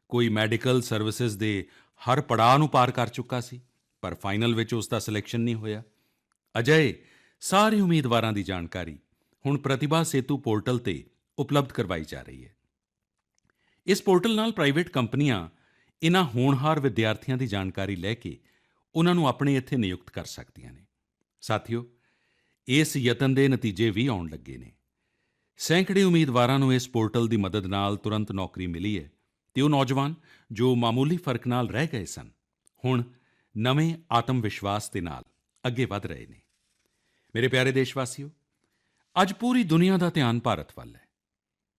ਕੋਈ ਮੈਡੀਕਲ ਸਰਵਿਸਿਜ਼ ਦੇ ਹਰ ਪੜਾਅ ਨੂੰ ਪਾਰ ਕਰ ਚੁੱਕਾ ਸੀ, ਪਰ ਫਾਈਨਲ ਵਿੱਚ ਉਸ ਦਾ ਸਿਲੈਕਸ਼ਨ ਨਹੀਂ ਹੋਇਆ। ਅਜਿਹੇ ਸਾਰੇ ਉਮੀਦਵਾਰਾਂ ਦੀ ਜਾਣਕਾਰੀ ਹੁਣ ਪ੍ਰਤਿਭਾ ਸੇਤੂ ਪੋਰਟਲ ਤੇ ਉਪਲਬਧ ਕਰਵਾਈ ਜਾ ਰਹੀ ਹੈ। ਇਸ ਪੋਰਟਲ ਨਾਲ ਪ੍ਰਾਈਵੇਟ ਕੰਪਨੀਆਂ ਇਨ੍ਹਾਂ ਹੋਣਹਾਰ ਵਿਦਿਆਰਥੀਆਂ ਦੀ ਜਾਣਕਾਰੀ ਲੈ ਕੇ ਉਹਨਾਂ ਨੂੰ ਆਪਣੇ ਇੱਥੇ ਨਿਯੁਕਤ ਕਰ ਸਕਦੀਆਂ ਨੇ। ਸਾਥੀਓ, ਇਸ ਯਤਨ ਦੇ ਨਤੀਜੇ ਵੀ ਆਉਣ ਲੱਗੇ ਨੇ। ਸੈਂਕੜੇ ਉਮੀਦਵਾਰਾਂ ਨੂੰ ਇਸ ਪੋਰਟਲ ਦੀ ਮਦਦ ਨਾਲ ਤੁਰੰਤ ਨੌਕਰੀ ਮਿਲੀ ਹੈ ਤੇ ਉਹ ਨੌਜਵਾਨ ਜੋ ਮਾਮੂਲੀ ਫ਼ਰਕ ਨਾਲ ਰਹਿ ਗਏ ਸਨ, ਹੁਣ ਨਵੇਂ ਆਤਮ ਵਿਸ਼ਵਾਸ ਦੇ ਨਾਲ ਅੱਗੇ ਵਧ ਰਹੇ ਨੇ। ਮੇਰੇ ਪਿਆਰੇ ਦੇਸ਼ਵਾਸੀਓ, ਅੱਜ ਪੂਰੀ ਦੁਨੀਆ ਦਾ ਧਿਆਨ ਭਾਰਤ ਵੱਲ ਹੈ।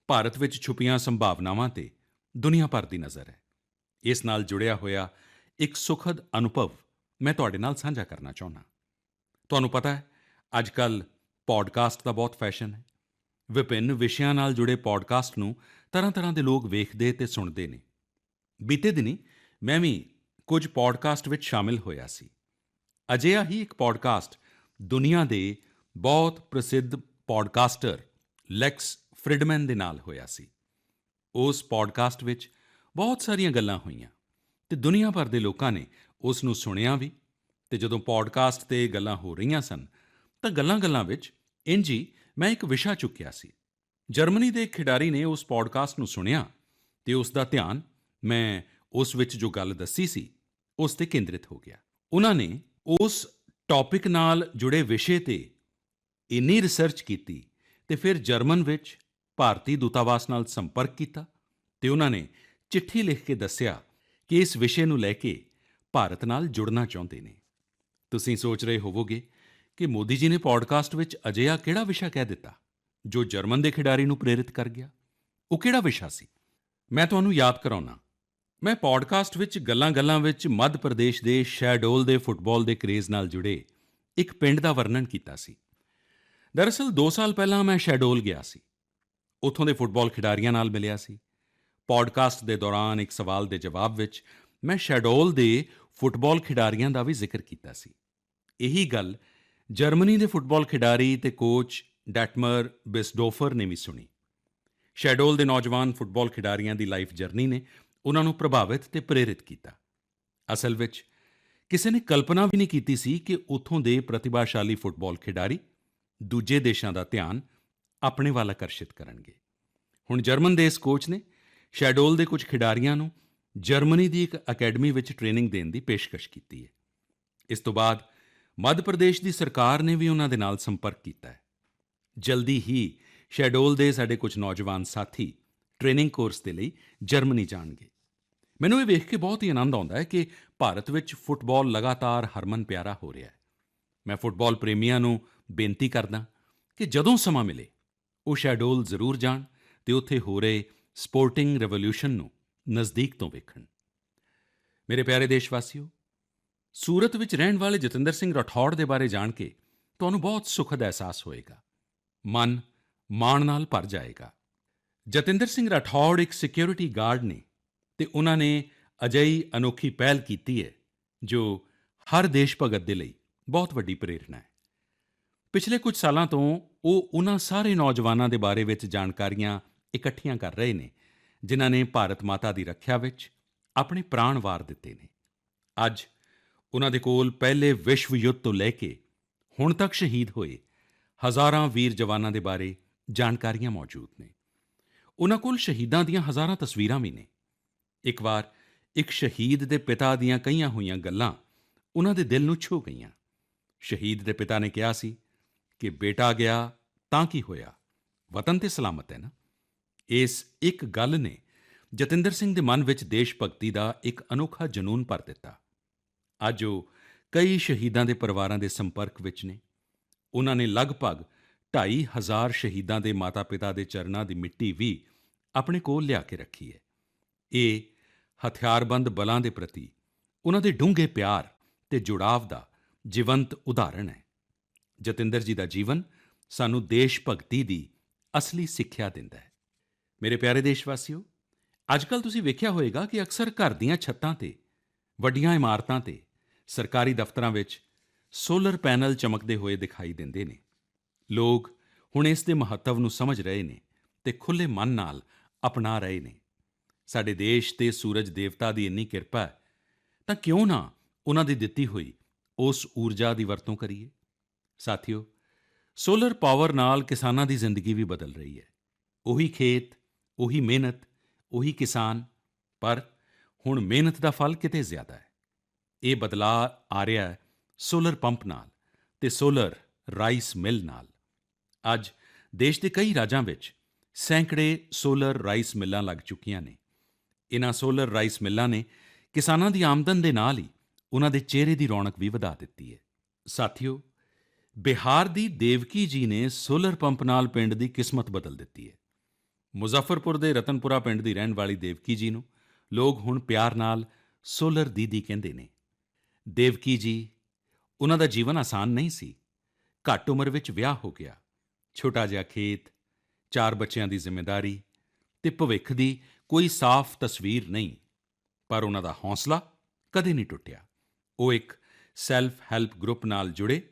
ਭਾਰਤ ਵਿੱਚ ਛੁਪੀਆਂ ਸੰਭਾਵਨਾਵਾਂ ਤੇ ਦੁਨੀਆ ਭਰ ਦੀ ਨਜ਼ਰ ਹੈ। ਇਸ ਨਾਲ ਜੁੜਿਆ ਹੋਇਆ ਇੱਕ ਸੁਖਦ ਅਨੁਭਵ ਮੈਂ ਤੁਹਾਡੇ ਨਾਲ ਸਾਂਝਾ ਕਰਨਾ ਚਾਹੁੰਦਾ। ਤੁਹਾਨੂੰ ਪਤਾ ਹੈ ਅੱਜ ਕੱਲ ਪੋਡਕਾਸਟ ਦਾ ਬਹੁਤ ਫੈਸ਼ਨ ਹੈ। ਵਿਭਿੰਨ ਵਿਸ਼ਿਆਂ ਨਾਲ ਜੁੜੇ ਪੋਡਕਾਸਟ ਨੂੰ ਤਰ੍ਹਾਂ-ਤਰ੍ਹਾਂ ਦੇ ਲੋਕ ਵੇਖਦੇ ਤੇ ਸੁਣਦੇ ਨੇ। ਬੀਤੇ ਦਿਨੀ ਮੈਂ ਵੀ ਕੁਝ ਪੋਡਕਾਸਟ ਵਿੱਚ ਸ਼ਾਮਿਲ ਹੋਇਆ ਸੀ। ਅਜਿਹਾ ਹੀ ਇੱਕ ਪੋਡਕਾਸਟ ਦੁਨੀਆ ਦੇ ਬਹੁਤ ਪ੍ਰਸਿੱਧ ਪੋਡਕਾਸਟਰ ਲੈਕਸ ਫ੍ਰਿਡਮੈਨ ਦੇ ਨਾਲ ਹੋਇਆ ਸੀ। ਉਸ ਪੋਡਕਾਸਟ ਵਿੱਚ ਬਹੁਤ ਸਾਰੀਆਂ ਗੱਲਾਂ ਹੋਈਆਂ ਤੇ ਦੁਨੀਆ ਭਰ ਦੇ ਲੋਕਾਂ ਨੇ ਉਸ ਨੂੰ ਸੁਣਿਆ ਵੀ ਤੇ ਜਦੋਂ ਪੋਡਕਾਸਟ ਤੇ ਗੱਲਾਂ ਹੋ ਰਹੀਆਂ ਸਨ ਤਾਂ ਗੱਲਾਂ-ਗੱਲਾਂ ਵਿੱਚ ਇੰਜ ਹੀ ਮੈਂ ਇੱਕ ਵਿਸ਼ਾ ਚੁੱਕਿਆ ਸੀ। ਜਰਮਨੀ ਦੇ ਇੱਕ ਖਿਡਾਰੀ ਨੇ ਉਸ ਪੋਡਕਾਸਟ ਨੂੰ ਸੁਣਿਆ ਤੇ ਉਸ ਦਾ ਧਿਆਨ ਮੈਂ ਉਸ ਵਿੱਚ ਜੋ ਗੱਲ ਦੱਸੀ ਸੀ ਉਸ ਤੇ ਕੇਂਦਰਿਤ ਹੋ ਗਿਆ। ਉਹਨਾਂ ਨੇ ਉਸ ਟੌਪਿਕ ਨਾਲ ਜੁੜੇ ਵਿਸ਼ੇ ਤੇ ਇੰਨੀ ਰਿਸਰਚ ਕੀਤੀ ਤੇ ਫਿਰ ਜਰਮਨ ਵਿੱਚ ਭਾਰਤੀ ਦੂਤਾਵਾਸ ਨਾਲ ਸੰਪਰਕ ਕੀਤਾ ਤੇ ਉਹਨਾਂ ਨੇ ਚਿੱਠੀ ਲਿਖ ਕੇ ਦੱਸਿਆ ਕਿ ਇਸ ਵਿਸ਼ੇ ਨੂੰ ਲੈ ਕੇ ਭਾਰਤ ਨਾਲ ਜੁੜਨਾ ਚਾਹੁੰਦੇ ਨੇ। ਤੁਸੀਂ ਸੋਚ ਰਹੇ ਹੋਵੋਗੇ ਕਿ ਮੋਦੀ ਜੀ ਨੇ ਪੌਡਕਾਸਟ ਵਿੱਚ ਅਜਿਹਾ ਕਿਹੜਾ ਵਿਸ਼ਾ ਕਹਿ ਦਿੱਤਾ, ਜੋ ਜਰਮਨ ਦੇ ਖਿਡਾਰੀ ਨੂੰ ਪ੍ਰੇਰਿਤ ਕਰ ਗਿਆ? ਉਹ ਕਿਹੜਾ ਵਿਸ਼ਾ ਸੀ? ਮੈਂ ਤੁਹਾਨੂੰ ਯਾਦ ਕਰਾਉਣਾ ਮੈਂ ਪੌਡਕਾਸਟ ਵਿੱਚ ਗੱਲਾਂ-ਗੱਲਾਂ ਵਿੱਚ ਮੱਧ ਪ੍ਰਦੇਸ਼ ਦੇ ਸ਼ੈਡੋਲ ਦੇ ਫੁੱਟਬਾਲ ਦੇ ਕ੍ਰੇਜ਼ ਨਾਲ ਜੁੜੇ ਇੱਕ ਪਿੰਡ ਦਾ ਵਰਣਨ ਕੀਤਾ ਸੀ। ਦਰਅਸਲ 2 ਸਾਲ ਪਹਿਲਾਂ ਮੈਂ ਸ਼ੈਡੋਲ ਗਿਆ ਸੀ। ਉੱਥੋਂ ਦੇ ਫੁੱਟਬਾਲ ਖਿਡਾਰੀਆਂ ਨਾਲ ਮਿਲਿਆ ਸੀ। ਪੋਡਕਾਸਟ ਦੇ ਦੌਰਾਨ ਇੱਕ ਸਵਾਲ ਦੇ ਜਵਾਬ ਵਿੱਚ ਮੈਂ ਸ਼ੈਡੋਲ ਦੇ ਫੁੱਟਬਾਲ ਖਿਡਾਰੀਆਂ ਦਾ ਵੀ ਜ਼ਿਕਰ ਕੀਤਾ ਸੀ। ਇਹੀ ਗੱਲ ਜਰਮਨੀ ਦੇ ਫੁੱਟਬਾਲ ਖਿਡਾਰੀ ਤੇ ਕੋਚ ਡੈਟਮਰ ਬਿਸਡੋਫਰ ਨੇ ਵੀ ਸੁਣੀ। ਸ਼ੈਡੋਲ ਦੇ ਨੌਜਵਾਨ ਫੁੱਟਬਾਲ ਖਿਡਾਰੀਆਂ ਦੀ ਲਾਈਫ ਜਰਨੀ ਨੇ ਉਹਨਾਂ ਨੂੰ ਪ੍ਰਭਾਵਿਤ ਤੇ ਪ੍ਰੇਰਿਤ ਕੀਤਾ। ਅਸਲ ਵਿੱਚ ਕਿਸੇ ਨੇ ਕਲਪਨਾ ਵੀ ਨਹੀਂ ਕੀਤੀ ਸੀ ਕਿ ਉੱਥੋਂ ਦੇ ਪ੍ਰਤਿਭਾਸ਼ਾਲੀ ਫੁੱਟਬਾਲ ਖਿਡਾਰੀ ਦੂਜੇ ਦੇਸ਼ਾਂ ਦਾ ਧਿਆਨ ਆਪਣੇ ਵੱਲ ਆਕਰਸ਼ਿਤ ਕਰਨਗੇ। ਹੁਣ ਜਰਮਨ ਦੇ ਇਸ ਕੋਚ ਨੇ ਸ਼ੈਡੋਲ ਦੇ ਕੁਝ ਖਿਡਾਰੀਆਂ ਨੂੰ ਜਰਮਨੀ ਦੀ ਇੱਕ ਅਕੈਡਮੀ ਵਿੱਚ ਟ੍ਰੇਨਿੰਗ ਦੇਣ ਦੀ ਪੇਸ਼ਕਸ਼ ਕੀਤੀ ਹੈ। ਇਸ ਤੋਂ ਬਾਅਦ ਮੱਧ ਪ੍ਰਦੇਸ਼ ਦੀ ਸਰਕਾਰ ਨੇ ਵੀ ਉਹਨਾਂ ਦੇ ਨਾਲ ਸੰਪਰਕ ਕੀਤਾ ਹੈ। ਜਲਦੀ ਹੀ ਸ਼ੈਡੋਲ ਦੇ ਸਾਡੇ ਕੁਝ ਨੌਜਵਾਨ ਸਾਥੀ ਟ੍ਰੇਨਿੰਗ ਕੋਰਸ ਦੇ ਲਈ ਜਰਮਨੀ ਜਾਣਗੇ। ਮੈਨੂੰ ਇਹ ਵੇਖ ਕੇ ਬਹੁਤ ਹੀ ਆਨੰਦ ਆਉਂਦਾ ਹੈ ਕਿ ਭਾਰਤ ਵਿੱਚ ਫੁੱਟਬਾਲ ਲਗਾਤਾਰ ਹਰਮਨ ਪਿਆਰਾ ਹੋ ਰਿਹਾ ਹੈ। ਮੈਂ ਫੁੱਟਬਾਲ ਪ੍ਰੇਮੀਆਂ ਨੂੰ ਬੇਨਤੀ ਕਰਦਾ ਕਿ ਜਦੋਂ ਸਮਾਂ ਮਿਲੇ ਉਹ ਸ਼ੈਡੋਲ ਜ਼ਰੂਰ ਜਾਣ ਤੇ ਉੱਥੇ ਹੋ ਰਹੇ ਸਪੋਰਟਿੰਗ ਰਿਵੋਲੂਸ਼ਨ ਨੂੰ ਨਜ਼ਦੀਕ ਤੋਂ ਵੇਖਣ। ਮੇਰੇ ਪਿਆਰੇ ਦੇਸ਼ਵਾਸੀਓ, ਸੂਰਤ ਵਿੱਚ ਰਹਿਣ ਵਾਲੇ ਜਤਿੰਦਰ ਸਿੰਘ ਰਠੌੜ ਦੇ ਬਾਰੇ ਜਾਣ ਕੇ ਤੁਹਾਨੂੰ ਬਹੁਤ ਸੁਖਦ ਅਹਿਸਾਸ ਹੋਏਗਾ। ਮਨ ਮਾਣ ਨਾਲ ਭਰ ਜਾਏਗਾ। ਜਤਿੰਦਰ ਸਿੰਘ ਰਠੌੜ ਇੱਕ ਸਿਕਿਉਰਿਟੀ ਗਾਰਡ ਨੇ ਤੇ ਉਹਨਾਂ ਨੇ ਅਜਿਹੀ ਅਨੋਖੀ ਪਹਿਲ ਕੀਤੀ ਹੈ, ਜੋ ਹਰ ਦੇਸ਼ ਭਗਤ ਦੇ ਲਈ ਬਹੁਤ ਵੱਡੀ ਪ੍ਰੇਰਣਾ ਹੈ। ਪਿਛਲੇ ਕੁਝ ਸਾਲਾਂ ਤੋਂ ਉਹ ਉਹਨਾਂ ਸਾਰੇ ਨੌਜਵਾਨਾਂ ਦੇ ਬਾਰੇ ਵਿੱਚ ਜਾਣਕਾਰੀਆਂ ਇਕੱਠੀਆਂ ਕਰ ਰਹੇ ਨੇ, ਜਿਨ੍ਹਾਂ ਨੇ ਭਾਰਤ ਮਾਤਾ ਦੀ ਰੱਖਿਆ ਵਿੱਚ ਆਪਣੇ ਪ੍ਰਾਣ ਵਾਰ ਦਿੱਤੇ ਨੇ। ਅੱਜ ਉਹਨਾਂ ਦੇ ਕੋਲ ਪਹਿਲੇ ਵਿਸ਼ਵ ਯੁੱਧ ਤੋਂ ਲੈ ਕੇ ਹੁਣ ਤੱਕ ਸ਼ਹੀਦ ਹੋਏ ਹਜ਼ਾਰਾਂ ਵੀਰ ਜਵਾਨਾਂ ਦੇ ਬਾਰੇ ਜਾਣਕਾਰੀਆਂ ਮੌਜੂਦ ਨੇ। ਉਹਨਾਂ ਕੋਲ ਸ਼ਹੀਦਾਂ ਦੀਆਂ ਹਜ਼ਾਰਾਂ ਤਸਵੀਰਾਂ ਵੀ ਨੇ। ਇੱਕ ਵਾਰ ਇੱਕ ਸ਼ਹੀਦ ਦੇ ਪਿਤਾ ਦੀਆਂ ਕਹੀਆਂ ਹੋਈਆਂ ਗੱਲਾਂ ਉਹਨਾਂ ਦੇ ਦਿਲ ਨੂੰ ਛੂ ਗਈਆਂ। ਸ਼ਹੀਦ ਦੇ ਪਿਤਾ ਨੇ ਕਿਹਾ ਸੀ ਕਿ ਬੇਟਾ ਗਿਆ ਤਾਂ ਕੀ ਹੋਇਆ? ਵਤਨ ਤੇ ਸਲਾਮਤ ਹੈ ਨਾ? ਇਸ ਇੱਕ ਗੱਲ ਨੇ ਜਤਿੰਦਰ ਸਿੰਘ ਦੇ ਮਨ ਵਿੱਚ ਦੇਸ਼ ਭਗਤੀ ਦਾ ਇੱਕ ਅਨੋਖਾ ਜਨੂਨ ਭਰ ਦਿੱਤਾ। ਅੱਜ ਉਹ ਕਈ ਸ਼ਹੀਦਾਂ ਦੇ ਪਰਿਵਾਰਾਂ ਦੇ ਸੰਪਰਕ ਵਿੱਚ ਨੇ। ਉਹਨਾਂ ਨੇ ਲਗਭਗ 2500 ਸ਼ਹੀਦਾਂ ਦੇ ਮਾਤਾ-ਪਿਤਾ ਦੇ ਚਰਨਾਂ ਦੀ ਮਿੱਟੀ ਵੀ ਆਪਣੇ ਕੋਲ ਲਿਆ ਕੇ ਰੱਖੀ ਹੈ। ਇਹ ਹਥਿਆਰਬੰਦ ਬਲਾਂ ਦੇ ਪ੍ਰਤੀ ਉਹਨਾਂ ਦੇ ਡੂੰਘੇ ਪਿਆਰ ਤੇ ਜੁੜਾਵ ਦਾ ਜੀਵੰਤ ਉਦਾਹਰਣ ਹੈ। ਜਤਿੰਦਰ ਜੀ ਦਾ ਜੀਵਨ ਸਾਨੂੰ ਦੇਸ਼ ਭਗਤੀ ਦੀ ਅਸਲੀ ਸਿੱਖਿਆ ਦਿੰਦਾ ਹੈ। ਮੇਰੇ ਪਿਆਰੇ ਦੇਸ਼ਵਾਸੀਓ ਅੱਜਕੱਲ ਤੁਸੀਂ ਵੇਖਿਆ ਹੋਵੇਗਾ ਕਿ ਅਕਸਰ ਘਰ ਦੀਆਂ ਛੱਤਾਂ ਤੇ, ਵੱਡੀਆਂ ਇਮਾਰਤਾਂ ਤੇ, ਸਰਕਾਰੀ ਦਫ਼ਤਰਾਂ ਵਿੱਚ ਸੋਲਰ ਪੈਨਲ ਚਮਕਦੇ ਹੋਏ ਦਿਖਾਈ ਦਿੰਦੇ ਨੇ। ਲੋਕ ਹੁਣ ਇਸ ਦੇ ਮਹੱਤਵ ਨੂੰ ਸਮਝ ਰਹੇ ਨੇ ਤੇ ਖੁੱਲੇ ਮਨ ਨਾਲ ਅਪਣਾ ਰਹੇ ਨੇ। ਸਾਡੇ ਦੇਸ਼ ਤੇ ਸੂਰਜ ਦੇਵਤਾ ਦੀ ਇੰਨੀ ਕਿਰਪਾ ਹੈ, ਤਾਂ ਕਿਉਂ ਨਾ ਉਹਨਾਂ ਦੀ ਦਿੱਤੀ ਹੋਈ ਉਸ ਊਰਜਾ ਦੀ ਵਰਤੋਂ ਕਰੀਏ? ਸਾਥੀਓ ਸੋਲਰ ਪਾਵਰ ਨਾਲ ਕਿਸਾਨਾਂ ਦੀ ਜ਼ਿੰਦਗੀ ਵੀ ਬਦਲ ਰਹੀ ਹੈ। ਉਹੀ ਖੇਤ, ਉਹੀ ਮਿਹਨਤ, ਉਹੀ ਕਿਸਾਨ, ਪਰ ਹੁਣ ਮਿਹਨਤ ਦਾ ਫਲ ਕਿਤੇ ਜ਼ਿਆਦਾ ਹੈ। ਇਹ ਬਦਲਾਅ ਆ ਰਿਹਾ ਹੈ ਸੋਲਰ ਪੰਪ ਨਾਲ ਤੇ ਸੋਲਰ ਰਾਈਸ ਮਿਲ ਨਾਲ। ਅੱਜ ਦੇਸ਼ ਦੇ ਕਈ ਰਾਜਾਂ ਵਿੱਚ ਸੈਂਕੜੇ ਸੋਲਰ ਰਾਈਸ ਮਿੱਲਾਂ ਲੱਗ ਚੁੱਕੀਆਂ ਨੇ। ਇਹਨਾਂ ਸੋਲਰ ਰਾਈਸ ਮਿੱਲਾਂ ਨੇ ਕਿਸਾਨਾਂ ਦੀ ਆਮਦਨ ਦੇ ਨਾਲ ਹੀ ਉਹਨਾਂ ਦੇ ਚਿਹਰੇ ਦੀ ਰੌਣਕ ਵੀ ਵਧਾ ਦਿੱਤੀ ਹੈ। ਸਾਥੀਓ ਬਿਹਾਰ ਦੀ ਦੇਵਕੀ ਜੀ ਨੇ ਸੋਲਰ ਪੰਪ ਨਾਲ ਪਿੰਡ ਦੀ ਕਿਸਮਤ ਬਦਲ ਦਿੱਤੀ ਹੈ। ਮੁਜ਼ੱਫਰਪੁਰ ਦੇ ਰਤਨਪੁਰਾ ਪਿੰਡ ਦੀ ਰਹਿਣ ਵਾਲੀ ਦੇਵਕੀ ਜੀ ਨੂੰ ਲੋਕ ਹੁਣ ਪਿਆਰ ਨਾਲ ਸੋਲਰ ਦੀਦੀ ਕਹਿੰਦੇ ਨੇ। ਦੇਵਕੀ ਜੀ, ਉਹਨਾਂ ਦਾ ਜੀਵਨ ਆਸਾਨ ਨਹੀਂ ਸੀ। ਘੱਟ ਉਮਰ ਵਿੱਚ ਵਿਆਹ ਹੋ ਗਿਆ। ਛੋਟਾ ਜਿਹਾ ਖੇਤ, ਚਾਰ ਬੱਚਿਆਂ ਦੀ ਜ਼ਿੰਮੇਵਾਰੀ ਤੇ ਭਵਿੱਖ ਦੀ ਕੋਈ ਸਾਫ਼ ਤਸਵੀਰ ਨਹੀਂ। ਪਰ ਉਹਨਾਂ ਦਾ ਹੌਸਲਾ ਕਦੇ ਨਹੀਂ ਟੁੱਟਿਆ। ਉਹ ਇੱਕ ਸੈਲਫ ਹੈਲਪ ਗਰੁੱਪ ਨਾਲ ਜੁੜੇ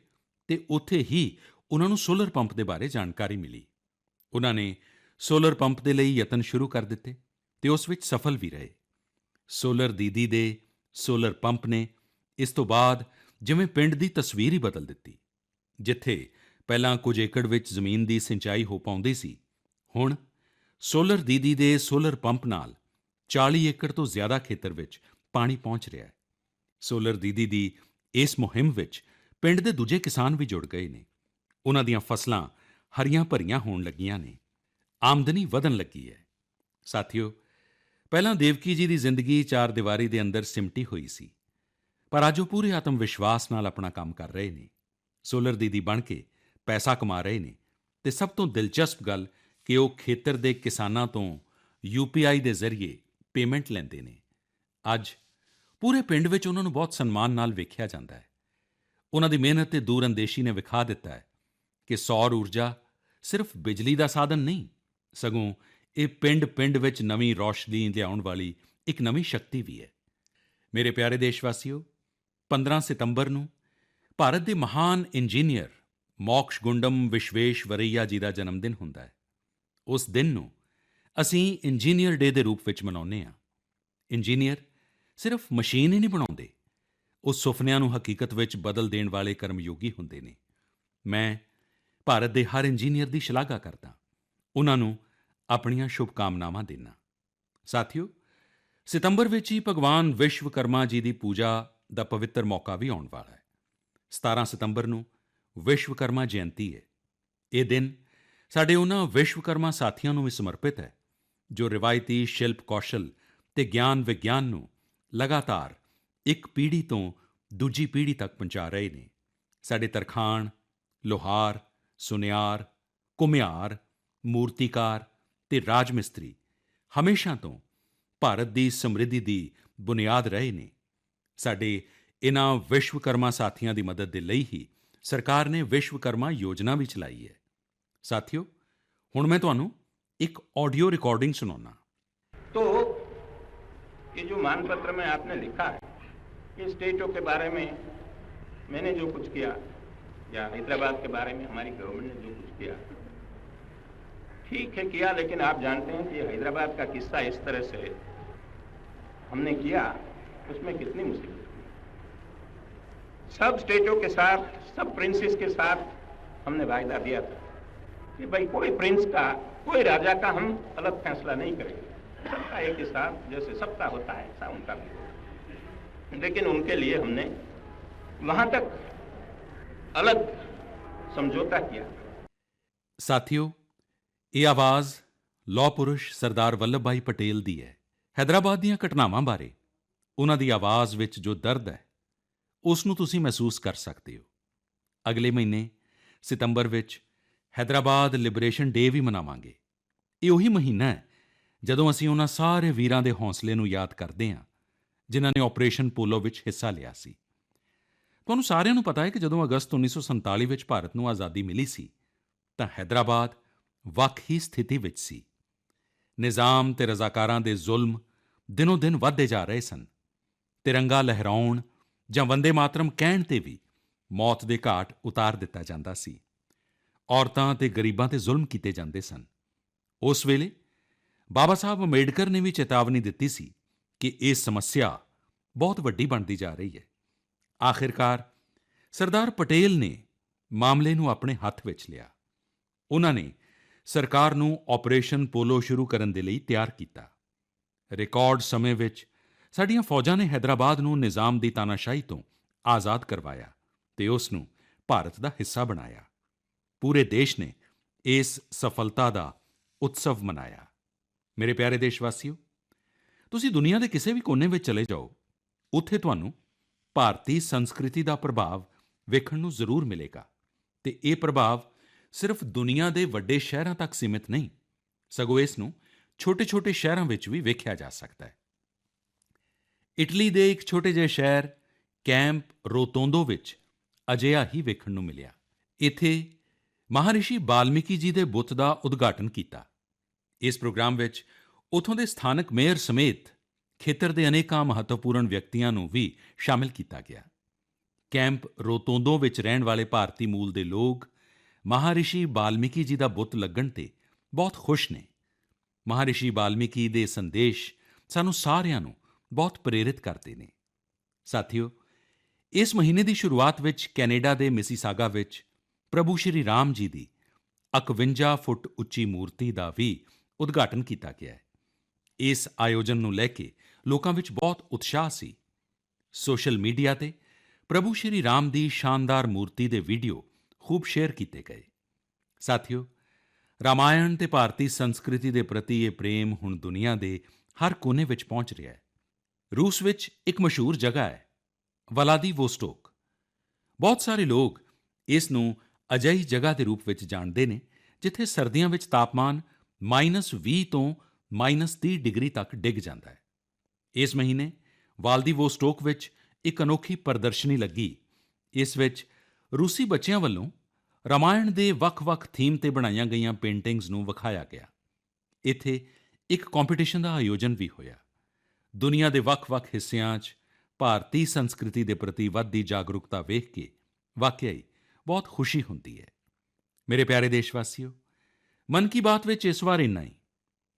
ਤੇ ਉੱਥੇ ਹੀ ਉਹਨਾਂ ਨੂੰ ਸੋਲਰ ਪੰਪ ਦੇ ਬਾਰੇ ਜਾਣਕਾਰੀ ਮਿਲੀ। ਉਹਨਾਂ ਨੇ ਸੋਲਰ ਪੰਪ ਦੇ ਲਈ ਯਤਨ ਸ਼ੁਰੂ ਕਰ ਦਿੱਤੇ ਤੇ ਉਸ ਵਿੱਚ ਸਫਲ ਵੀ ਰਹੇ। ਸੋਲਰ ਦੀਦੀ ਦੇ ਸੋਲਰ ਪੰਪ ਨੇ ਇਸ ਤੋਂ ਬਾਅਦ ਜਿਵੇਂ ਪਿੰਡ ਦੀ ਤਸਵੀਰ ਹੀ ਬਦਲ ਦਿੱਤੀ, ਜਿੱਥੇ ਪਹਿਲਾਂ ਕੁਝ ਏਕੜ ਵਿੱਚ ਜ਼ਮੀਨ ਦੀ ਸਿੰਚਾਈ ਹੋ ਪਾਉਂਦੀ ਸੀ, ਹੁਣ ਸੋਲਰ ਦੀਦੀ ਦੇ ਸੋਲਰ ਪੰਪ ਨਾਲ 40 ਏਕੜ ਤੋਂ ਜ਼ਿਆਦਾ ਖੇਤਰ ਵਿੱਚ ਪਾਣੀ ਪਹੁੰਚ ਰਿਹਾ ਹੈ। ਸੋਲਰ ਦੀਦੀ ਦੀ ਇਸ ਮੁਹਿੰਮ ਵਿੱਚ ਪਿੰਡ ਦੇ ਦੂਜੇ ਕਿਸਾਨ ਵੀ ਜੁੜ ਗਏ ਨੇ। ਉਹਨਾਂ ਦੀਆਂ ਫਸਲਾਂ ਹਰੀਆਂ ਭਰੀਆਂ ਹੋਣ ਲੱਗੀਆਂ ਨੇ। ਆਮਦਨੀ ਵਧਣ ਲੱਗੀ ਹੈ। ਸਾਥੀਓ, ਪਹਿਲਾਂ ਦੇਵਕੀ ਜੀ ਦੀ ਜ਼ਿੰਦਗੀ ਚਾਰ ਦੀਵਾਰੀ ਦੇ ਅੰਦਰ ਸਿਮਟੀ ਹੋਈ ਸੀ। ਪਰ ਅੱਜ ਉਹ ਪੂਰੇ ਆਤਮ ਵਿਸ਼ਵਾਸ ਨਾਲ ਆਪਣਾ ਕੰਮ ਕਰ ਰਹੇ ਨੇ। ਸੋਲਰ ਦੀਦੀ ਬਣ ਕੇ ਪੈਸਾ ਕਮਾ ਰਹੇ ਨੇ ਤੇ ਸਭ ਤੋਂ ਦਿਲਚਸਪ ਗੱਲ ਕਿ ਉਹ ਖੇਤਰ ਦੇ ਕਿਸਾਨਾਂ ਤੋਂ ਯੂਪੀਆਈ ਦੇ ਜ਼ਰੀਏ ਪੇਮੈਂਟ ਲੈਂਦੇ ਨੇ। ਅੱਜ ਪੂਰੇ ਪਿੰਡ ਵਿੱਚ ਉਹਨਾਂ ਨੂੰ ਬਹੁਤ ਸਨਮਾਨ ਨਾਲ ਵੇਖਿਆ ਜਾਂਦਾ ਹੈ। ਉਹਨਾਂ ਦੀ ਮਿਹਨਤ ਤੇ ਦੂਰਅੰਦੇਸ਼ੀ ਨੇ ਵਿਖਾ ਦਿੱਤਾ ਹੈ ਕਿ ਸੌਰ ਊਰਜਾ ਸਿਰਫ ਬਿਜਲੀ ਦਾ ਸਾਧਨ ਨਹੀਂ, ਸਗੋਂ ਇਹ ਪਿੰਡ-ਪਿੰਡ ਵਿੱਚ ਨਵੀਂ ਰੌਸ਼ਨੀ ਲਿਆਉਣ ਵਾਲੀ ਇੱਕ ਨਵੀਂ ਸ਼ਕਤੀ ਵੀ ਹੈ। ਮੇਰੇ ਪਿਆਰੇ ਦੇਸ਼ਵਾਸੀਓ 15 ਸਤੰਬਰ ਨੂੰ ਭਾਰਤ ਦੇ ਮਹਾਨ ਇੰਜੀਨੀਅਰ ਮੋਕਸ਼ ਗੁੰਡਮ ਵਿਸ਼ਵੇਸ਼ਵਰਈਆ ਜੀ ਦਾ ਜਨਮ ਦਿਨ ਹੁੰਦਾ ਹੈ। ਉਸ ਦਿਨ ਨੂੰ ਅਸੀਂ ਇੰਜੀਨੀਅਰ ਡੇ ਦੇ ਰੂਪ ਵਿੱਚ ਮਨਾਉਂਦੇ ਹਾਂ। ਇੰਜੀਨੀਅਰ ਸਿਰਫ ਮਸ਼ੀਨ ਹੀ ਨਹੀਂ ਬਣਾਉਂਦੇ ਉਹ ਸੁਪਨਿਆਂ ਨੂੰ ਹਕੀਕਤ ਵਿੱਚ ਬਦਲ ਦੇਣ ਵਾਲੇ ਕਰਮਯੋਗੀ ਹੁੰਦੇ ਨੇ। ਮੈਂ ਭਾਰਤ ਦੇ ਹਰ ਇੰਜੀਨੀਅਰ ਦੀ ਸ਼ਲਾਘਾ ਕਰਦਾ। ਉਹਨਾਂ ਨੂੰ ਆਪਣੀਆਂ ਸ਼ੁਭਕਾਮਨਾਵਾਂ ਦਿੰਦਾ। ਸਾਥੀਓ, ਸਤੰਬਰ ਵਿੱਚ ਹੀ ਭਗਵਾਨ ਵਿਸ਼ਵਕਰਮਾ ਜੀ ਦੀ ਪੂਜਾ ਦਾ ਪਵਿੱਤਰ ਮੌਕਾ ਵੀ ਆਉਣ ਵਾਲਾ ਹੈ। 17 ਸਤੰਬਰ ਨੂੰ ਵਿਸ਼ਵਕਰਮਾ ਜਯੰਤੀ ਹੈ। ਇਹ ਦਿਨ ਸਾਡੇ ਉਹਨਾਂ ਵਿਸ਼ਵਕਰਮਾ ਸਾਥੀਆਂ ਨੂੰ ਵੀ ਸਮਰਪਿਤ ਹੈ, ਜੋ ਰਿਵਾਇਤੀ ਸ਼ਿਲਪ ਕੌਸ਼ਲ ਤੇ ਗਿਆਨ ਵਿਗਿਆਨ ਨੂੰ ਲਗਾਤਾਰ ਇੱਕ ਪੀੜ੍ਹੀ ਤੋਂ ਦੂਜੀ ਪੀੜ੍ਹੀ ਤੱਕ ਪਹੁੰਚਾ ਰਹੇ ਨੇ ਸਾਡੇ ਤਰਖਾਣ ਲੋਹਾਰ ਸੁਨਿਆਰ ਕੁਮਿਆਰ ਮੂਰਤੀਕਾਰ ਤੇ ਰਾਜ ਮਿਸਤਰੀ ਹਮੇਸ਼ਾ ਤੋਂ ਭਾਰਤ ਦੀ ਸਮਰਿੱਧੀ ਦੀ ਬੁਨਿਆਦ ਰਹੇ ਨੇ ਸਾਡੇ ਇਨ੍ਹਾਂ ਵਿਸ਼ਵਕਰਮਾ ਸਾਥੀਆਂ ਦੀ ਮਦਦ ਦੇ ਲਈ ਹੀ ਸਰਕਾਰ ਨੇ ਵਿਸ਼ਵਕਰਮਾ ਯੋਜਨਾ ਵੀ ਚਲਾਈ ਹੈ ਸਾਥੀਓ ਹੁਣ ਮੈਂ ਤੁਹਾਨੂੰ ਇੱਕ ਆਡੀਓ ਰਿਕਾਰਡਿੰਗ ਸੁਣਾਉਣਾ तो ये जो मान पत्र में आपने लिखा है ये स्टेटों के बारे में मैंने जो कुछ किया, या हैदराबाद के बारे में हमारी गवर्नमेंट ने जो कुछ किया, ठीक है किया, लेकिन आप जानते हैं कि हैदराबाद का किस्सा इस तरह से हमने किया, उसमें कितनी मुसीबत हुई। सब स्टेटों के साथ, सब प्रिंसेस के साथ हमने वायदा दिया था कि भाई कोई प्रिंस का, कोई राजा का हम अलग फैसला नहीं करेंगे। सबका एक साथ, जैसे सबका होता है ऐसा उनका भी होगा लेकिन उनके लिए हमने वहां तक अलग समझौता किया ਸਾਥੀਓ ਇਹ ਆਵਾਜ਼ ਲੌਹ ਪੁਰਸ਼ ਸਰਦਾਰ ਵੱਲਭ ਭਾਈ ਪਟੇਲ ਦੀ ਹੈ ਹੈਦਰਾਬਾਦ ਦੀਆਂ ਘਟਨਾਵਾਂ ਬਾਰੇ ਉਹਨਾਂ ਦੀ ਆਵਾਜ਼ ਵਿੱਚ ਜੋ ਦਰਦ ਹੈ ਉਸ ਨੂੰ ਤੁਸੀਂ ਮਹਿਸੂਸ ਕਰ ਸਕਦੇ ਹੋ ਅਗਲੇ ਮਹੀਨੇ ਸਤੰਬਰ ਵਿੱਚ ਹੈਦਰਾਬਾਦ ਲਿਬਰੇਸ਼ਨ ਡੇ ਵੀ ਮਨਾਵਾਂਗੇ ਇਹ ਉਹੀ ਮਹੀਨਾ ਹੈ ਜਦੋਂ ਅਸੀਂ ਉਹਨਾਂ ਸਾਰੇ ਵੀਰਾਂ ਦੇ ਹੌਸਲੇ ਨੂੰ ਯਾਦ ਕਰਦੇ ਹਾਂ ਜਿਨ੍ਹਾਂ ਨੇ ਆਪਰੇਸ਼ਨ ਪੋਲੋ ਵਿੱਚ ਹਿੱਸਾ ਲਿਆ ਸੀ। ਤੁਹਾਨੂੰ ਸਾਰਿਆਂ ਨੂੰ ਪਤਾ ਹੈ ਕਿ ਜਦੋਂ ਅਗਸਤ 1947 ਵਿੱਚ ਭਾਰਤ ਨੂੰ ਆਜ਼ਾਦੀ ਮਿਲੀ ਸੀ, ਤਾਂ ਹੈਦਰਾਬਾਦ ਵੱਖ ਹੀ ਸਥਿਤੀ ਵਿੱਚ ਸੀ। ਨਿਜ਼ਾਮ ਤੇ ਰਜ਼ਾਕਾਰਾਂ ਦੇ ਜ਼ੁਲਮ ਦਿਨੋ ਦਿਨ ਵਧਦੇ ਜਾ ਰਹੇ ਸਨ। ਤਿਰੰਗਾ ਲਹਿਰਾਉਣ ਜਾਂ ਵੰਦੇ ਮਾਤਰਮ ਕਹਿਣ ਤੇ ਵੀ ਮੌਤ ਦੇ ਘਾਟ ਉਤਾਰ ਦਿੱਤਾ ਜਾਂਦਾ ਸੀ। ਔਰਤਾਂ ਤੇ ਗਰੀਬਾਂ ਤੇ ਜ਼ੁਲਮ ਕੀਤੇ ਜਾਂਦੇ ਸਨ। ਉਸ ਵੇਲੇ ਬਾਬਾ ਸਾਹਿਬ ਅੰਬੇਡਕਰ ਨੇ ਵੀ ਚੇਤਾਵਨੀ ਦਿੱਤੀ ਸੀ ਕਿ ਇਹ ਸਮੱਸਿਆ ਬਹੁਤ ਵੱਡੀ ਬਣਦੀ ਜਾ ਰਹੀ ਹੈ। ਆਖਿਰਕਾਰ ਸਰਦਾਰ ਪਟੇਲ ਨੇ ਮਾਮਲੇ ਨੂੰ ਆਪਣੇ ਹੱਥ ਵਿੱਚ ਲਿਆ। ਉਹਨਾਂ ਨੇ ਸਰਕਾਰ ਨੂੰ ਆਪਰੇਸ਼ਨ ਪੋਲੋ ਸ਼ੁਰੂ ਕਰਨ ਦੇ ਲਈ ਤਿਆਰ ਕੀਤਾ। ਰਿਕਾਰਡ ਸਮੇਂ ਵਿੱਚ ਸਾਡੀਆਂ ਫੌਜਾਂ ਨੇ ਹੈਦਰਾਬਾਦ ਨੂੰ ਨਿਜ਼ਾਮ ਦੀ ਤਾਨਾਸ਼ਾਹੀ ਤੋਂ ਆਜ਼ਾਦ ਕਰਵਾਇਆ ਤੇ ਉਸ ਨੂੰ ਭਾਰਤ ਦਾ ਹਿੱਸਾ ਬਣਾਇਆ। ਪੂਰੇ ਦੇਸ਼ ਨੇ ਇਸ ਸਫਲਤਾ ਦਾ ਉਤਸਵ ਮਨਾਇਆ। ਮੇਰੇ ਪਿਆਰੇ ਦੇਸ਼ਵਾਸੀਓ ਤੁਸੀਂ ਦੁਨੀਆ ਦੇ ਕਿਸੇ ਵੀ ਕੋਨੇ ਵਿੱਚ ਚਲੇ ਜਾਓ, ਉੱਥੇ ਤੁਹਾਨੂੰ ਭਾਰਤੀ ਸੰਸਕ੍ਰਿਤੀ ਦਾ ਪ੍ਰਭਾਵ ਵੇਖਣ ਨੂੰ ਜ਼ਰੂਰ ਮਿਲੇਗਾ। ਤੇ ਇਹ ਪ੍ਰਭਾਵ ਸਿਰਫ ਦੁਨੀਆ ਦੇ ਵੱਡੇ ਸ਼ਹਿਰਾਂ ਤੱਕ ਸੀਮਿਤ ਨਹੀਂ, ਸਗੋਂ ਇਸ ਨੂੰ ਛੋਟੇ-ਛੋਟੇ ਸ਼ਹਿਰਾਂ ਵਿੱਚ ਵੀ ਵੇਖਿਆ ਜਾ ਸਕਦਾ ਹੈ। ਇਟਲੀ ਦੇ ਇੱਕ ਛੋਟੇ ਜਿਹੇ ਸ਼ਹਿਰ ਕੈਂਪ ਰੋਤੋਂਦੋ ਵਿੱਚ ਅਜਿਹਾ ਹੀ ਵੇਖਣ ਨੂੰ ਮਿਲਿਆ। ਇੱਥੇ ਮਹਾਰਿਸ਼ੀ ਬਾਲਮੀਕੀ ਜੀ ਦੇ ਬੁੱਤ ਦਾ ਉਦਘਾਟਨ ਕੀਤਾ। ਇਸ ਪ੍ਰੋਗਰਾਮ ਵਿੱਚ ਉਥੋਂ ਦੇ ਸਥਾਨਕ ਮੇਅਰ ਸਮੇਤ ਖੇਤਰ ਦੇ ਅਨੇਕਾਂ ਮਹੱਤਵਪੂਰਨ ਵਿਅਕਤੀਆਂ ਨੂੰ ਵੀ ਸ਼ਾਮਿਲ ਕੀਤਾ ਗਿਆ। ਕੈਂਪ ਰੋਤੋਂਦੋ ਵਿੱਚ ਰਹਿਣ ਵਾਲੇ ਭਾਰਤੀ ਮੂਲ ਦੇ ਲੋਕ, ਮਹਾਰਿਸ਼ੀ ਬਾਲਮੀਕੀ ਜੀ ਦਾ ਬੁੱਤ ਲੱਗਣ ਤੇ ਬਹੁਤ ਖੁਸ਼ ਨੇ। ਮਹਾਰਿਸ਼ੀ ਬਾਲਮੀਕੀ ਦੇ ਸੰਦੇਸ਼ ਸਾਨੂੰ ਸਾਰਿਆਂ ਨੂੰ ਬਹੁਤ ਪ੍ਰੇਰਿਤ ਕਰਦੇ ਨੇ। ਸਾਥੀਓ, ਇਸ ਮਹੀਨੇ ਦੀ ਸ਼ੁਰੂਆਤ ਵਿੱਚ ਕੈਨੇਡਾ ਦੇ ਮਿਸੀਸਾਗਾ ਵਿੱਚ ਪ੍ਰਭੂ ਸ਼੍ਰੀ ਰਾਮ ਜੀ ਦੀ 51 ਫੁੱਟ ਉੱਚੀ ਮੂਰਤੀ ਦਾ ਵੀ ਉਦਘਾਟਨ ਕੀਤਾ ਗਿਆ ਹੈ। ਇਸ ਆਯੋਜਨ ਨੂੰ ਲੈ ਕੇ ਲੋਕਾਂ ਵਿੱਚ ਬਹੁਤ ਉਤਸ਼ਾਹ ਸੀ। ਸੋਸ਼ਲ ਮੀਡੀਆ ਤੇ ਪ੍ਰਭੂ ਸ਼੍ਰੀ ਰਾਮ ਦੀ ਸ਼ਾਨਦਾਰ ਮੂਰਤੀ ਦੇ ਵੀਡੀਓ ਖੂਬ ਸ਼ੇਅਰ ਕੀਤੇ ਗਏ। ਸਾਥੀਓ, ਰਾਮਾਇਣ ਤੇ ਭਾਰਤੀ ਸੰਸਕ੍ਰਿਤੀ ਦੇ ਪ੍ਰਤੀ ਇਹ ਪ੍ਰੇਮ ਹੁਣ ਦੁਨੀਆ ਦੇ ਹਰ ਕੋਨੇ ਵਿੱਚ ਪਹੁੰਚ ਰਿਹਾ ਹੈ। ਰੂਸ ਵਿੱਚ ਇੱਕ ਮਸ਼ਹੂਰ ਜਗ੍ਹਾ ਹੈ, ਵਲਾਦੀਵੋਸਟੋਕ। ਬਹੁਤ ਸਾਰੇ ਲੋਕ ਇਸ ਨੂੰ ਅਜਿਹੀ ਜਗ੍ਹਾ ਦੇ ਰੂਪ ਵਿੱਚ ਜਾਣਦੇ ਨੇ ਜਿੱਥੇ ਸਰਦੀਆਂ ਵਿੱਚ ਤਾਪਮਾਨ -20 ਤੋਂ -30 ਡਿਗਰੀ ਤੱਕ ਡਿੱਗ ਜਾਂਦਾ ਹੈ। ਇਸ ਮਹੀਨੇ ਵਾਲਦੀਵੋਸਟੋਕ ਵਿੱਚ ਇੱਕ ਅਨੋਖੀ ਪ੍ਰਦਰਸ਼ਨੀ ਲੱਗੀ। ਇਸ ਵਿੱਚ ਰੂਸੀ ਬੱਚਿਆਂ ਵੱਲੋਂ ਰਾਮਾਇਣ ਦੇ ਵੱਖ-ਵੱਖ ਥੀਮ ਤੇ ਬਣਾਈਆਂ ਗਈਆਂ ਪੇਂਟਿੰਗਸ ਨੂੰ ਵਿਖਾਇਆ ਗਿਆ। ਇੱਥੇ ਇੱਕ ਕੰਪੀਟੀਸ਼ਨ ਦਾ ਆਯੋਜਨ ਵੀ ਹੋਇਆ। ਦੁਨੀਆ ਦੇ ਵੱਖ-ਵੱਖ ਹਿੱਸਿਆਂ 'ਚ ਭਾਰਤੀ ਸੰਸਕ੍ਰਿਤੀ ਦੇ ਪ੍ਰਤੀ ਵੱਧਦੀ ਜਾਗਰੂਕਤਾ ਵੇਖ ਕੇ ਵਾਕਿਆ ਹੀ ਬਹੁਤ ਖੁਸ਼ੀ ਹੁੰਦੀ ਹੈ। ਮੇਰੇ ਪਿਆਰੇ ਦੇਸ਼ਵਾਸੀਓ, ਮਨ ਕੀ ਬਾਤ ਵਿੱਚ ਇਸ ਵਾਰ ਇੰਨਾ ਹੀ।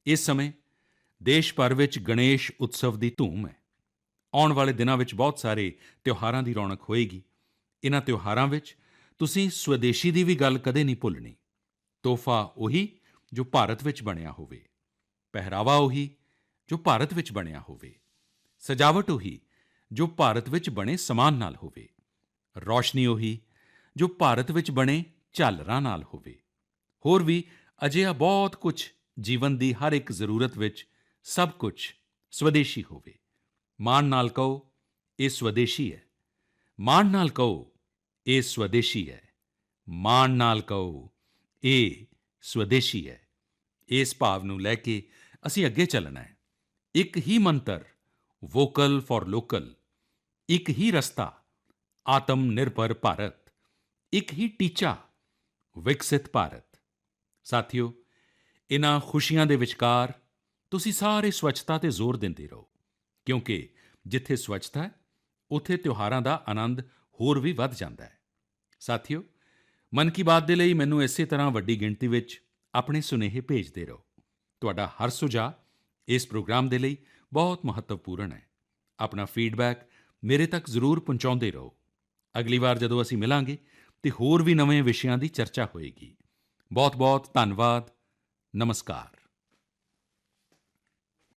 ਇਸ ਸਮੇਂ ਦੇਸ਼ ਭਰ ਵਿੱਚ ਗਣੇਸ਼ ਉਤਸਵ ਦੀ ਧੂਮ ਹੈ। ਆਉਣ ਵਾਲੇ ਦਿਨਾਂ ਵਿੱਚ ਬਹੁਤ ਸਾਰੇ ਤਿਉਹਾਰਾਂ ਦੀ ਰੌਣਕ ਹੋਏਗੀ। ਇਹਨਾਂ ਤਿਉਹਾਰਾਂ ਵਿੱਚ ਤੁਸੀਂ ਸਵਦੇਸ਼ੀ ਦੀ ਵੀ ਗੱਲ ਕਦੇ ਨਹੀਂ ਭੁੱਲਣੀ। ਤੋਹਫਾ ਉਹੀ ਜੋ ਭਾਰਤ ਵਿੱਚ ਬਣਿਆ ਹੋਵੇ। ਪਹਿਰਾਵਾ ਉਹੀ ਜੋ ਭਾਰਤ ਵਿੱਚ ਬਣਿਆ ਹੋਵੇ। ਸਜਾਵਟ ਉਹੀ ਜੋ ਭਾਰਤ ਵਿੱਚ ਬਣੇ ਸਮਾਨ ਨਾਲ ਹੋਵੇ। ਰੌਸ਼ਨੀ ਉਹੀ ਜੋ ਭਾਰਤ ਵਿੱਚ ਬਣੇ ਝਾਲਰਾਂ ਨਾਲ ਹੋਵੇ। ਹੋਰ ਵੀ ਅਜਿਹਾ ਬਹੁਤ ਕੁਝ ਜੀਵਨ ਦੀ ਹਰ ਇੱਕ ਜ਼ਰੂਰਤ ਵਿੱਚ ਸਭ ਕੁਝ ਸਵਦੇਸ਼ੀ ਹੋਵੇ। ਮਾਣ ਨਾਲ ਕਹੋ, ਇਹ ਸਵਦੇਸ਼ੀ ਹੈ। ਮਾਣ ਨਾਲ ਕਹੋ, ਇਹ ਸਵਦੇਸ਼ੀ ਹੈ। ਮਾਣ ਨਾਲ ਕਹੋ, ਇਹ ਸਵਦੇਸ਼ੀ ਹੈ। ਇਸ ਭਾਵ ਨੂੰ ਲੈ ਕੇ ਅਸੀਂ ਅੱਗੇ ਚੱਲਣਾ ਹੈ। ਇੱਕ ਹੀ ਮੰਤਰ, ਵੋਕਲ ਫॉर ਲੋਕਲ। ਇੱਕ ਹੀ ਰਸਤਾ, ਆਤਮ ਨਿਰਭਰ ਭਾਰਤ। ਇੱਕ ਹੀ ਟੀਚਾ, ਵਿਕਸਿਤ ਭਾਰਤ। ਸਾਥੀਓ ਇਨ੍ਹਾਂ ਖੁਸ਼ੀਆਂ ਦੇ ਵਿਚਕਾਰ ਤੁਸੀਂ ਸਾਰੇ ਸਵੱਛਤਾ ਤੇ ਜ਼ੋਰ ਦਿੰਦੇ ਰਹੋ, ਕਿਉਂਕਿ ਜਿੱਥੇ ਸਵੱਛਤਾ ਹੈ, ਉੱਥੇ ਤਿਉਹਾਰਾਂ ਦਾ ਆਨੰਦ ਹੋਰ ਵੀ ਵੱਧ ਜਾਂਦਾ ਹੈ। ਸਾਥੀਓ, ਮਨ ਕੀ ਬਾਤ ਦੇ ਲਈ ਮੈਨੂੰ ਇਸੇ ਤਰ੍ਹਾਂ ਵੱਡੀ ਗਿਣਤੀ ਵਿੱਚ ਆਪਣੇ ਸੁਨੇਹੇ ਭੇਜਦੇ ਰਹੋ। ਤੁਹਾਡਾ ਹਰ ਸੁਝਾਅ ਇਸ ਪ੍ਰੋਗਰਾਮ ਦੇ ਲਈ ਬਹੁਤ ਮਹੱਤਵਪੂਰਨ ਹੈ। ਆਪਣਾ ਫੀਡਬੈਕ ਮੇਰੇ ਤੱਕ ਜ਼ਰੂਰ ਪਹੁੰਚਾਉਂਦੇ ਰਹੋ। ਅਗਲੀ ਵਾਰ ਜਦੋਂ ਅਸੀਂ ਮਿਲਾਂਗੇ ਤੇ ਹੋਰ ਵੀ ਨਵੇਂ ਵਿਸ਼ਿਆਂ ਦੀ ਚਰਚਾ ਹੋਏਗੀ। ਬਹੁਤ ਬਹੁਤ ਧੰਨਵਾਦ। ਨਮਸਕਾਰ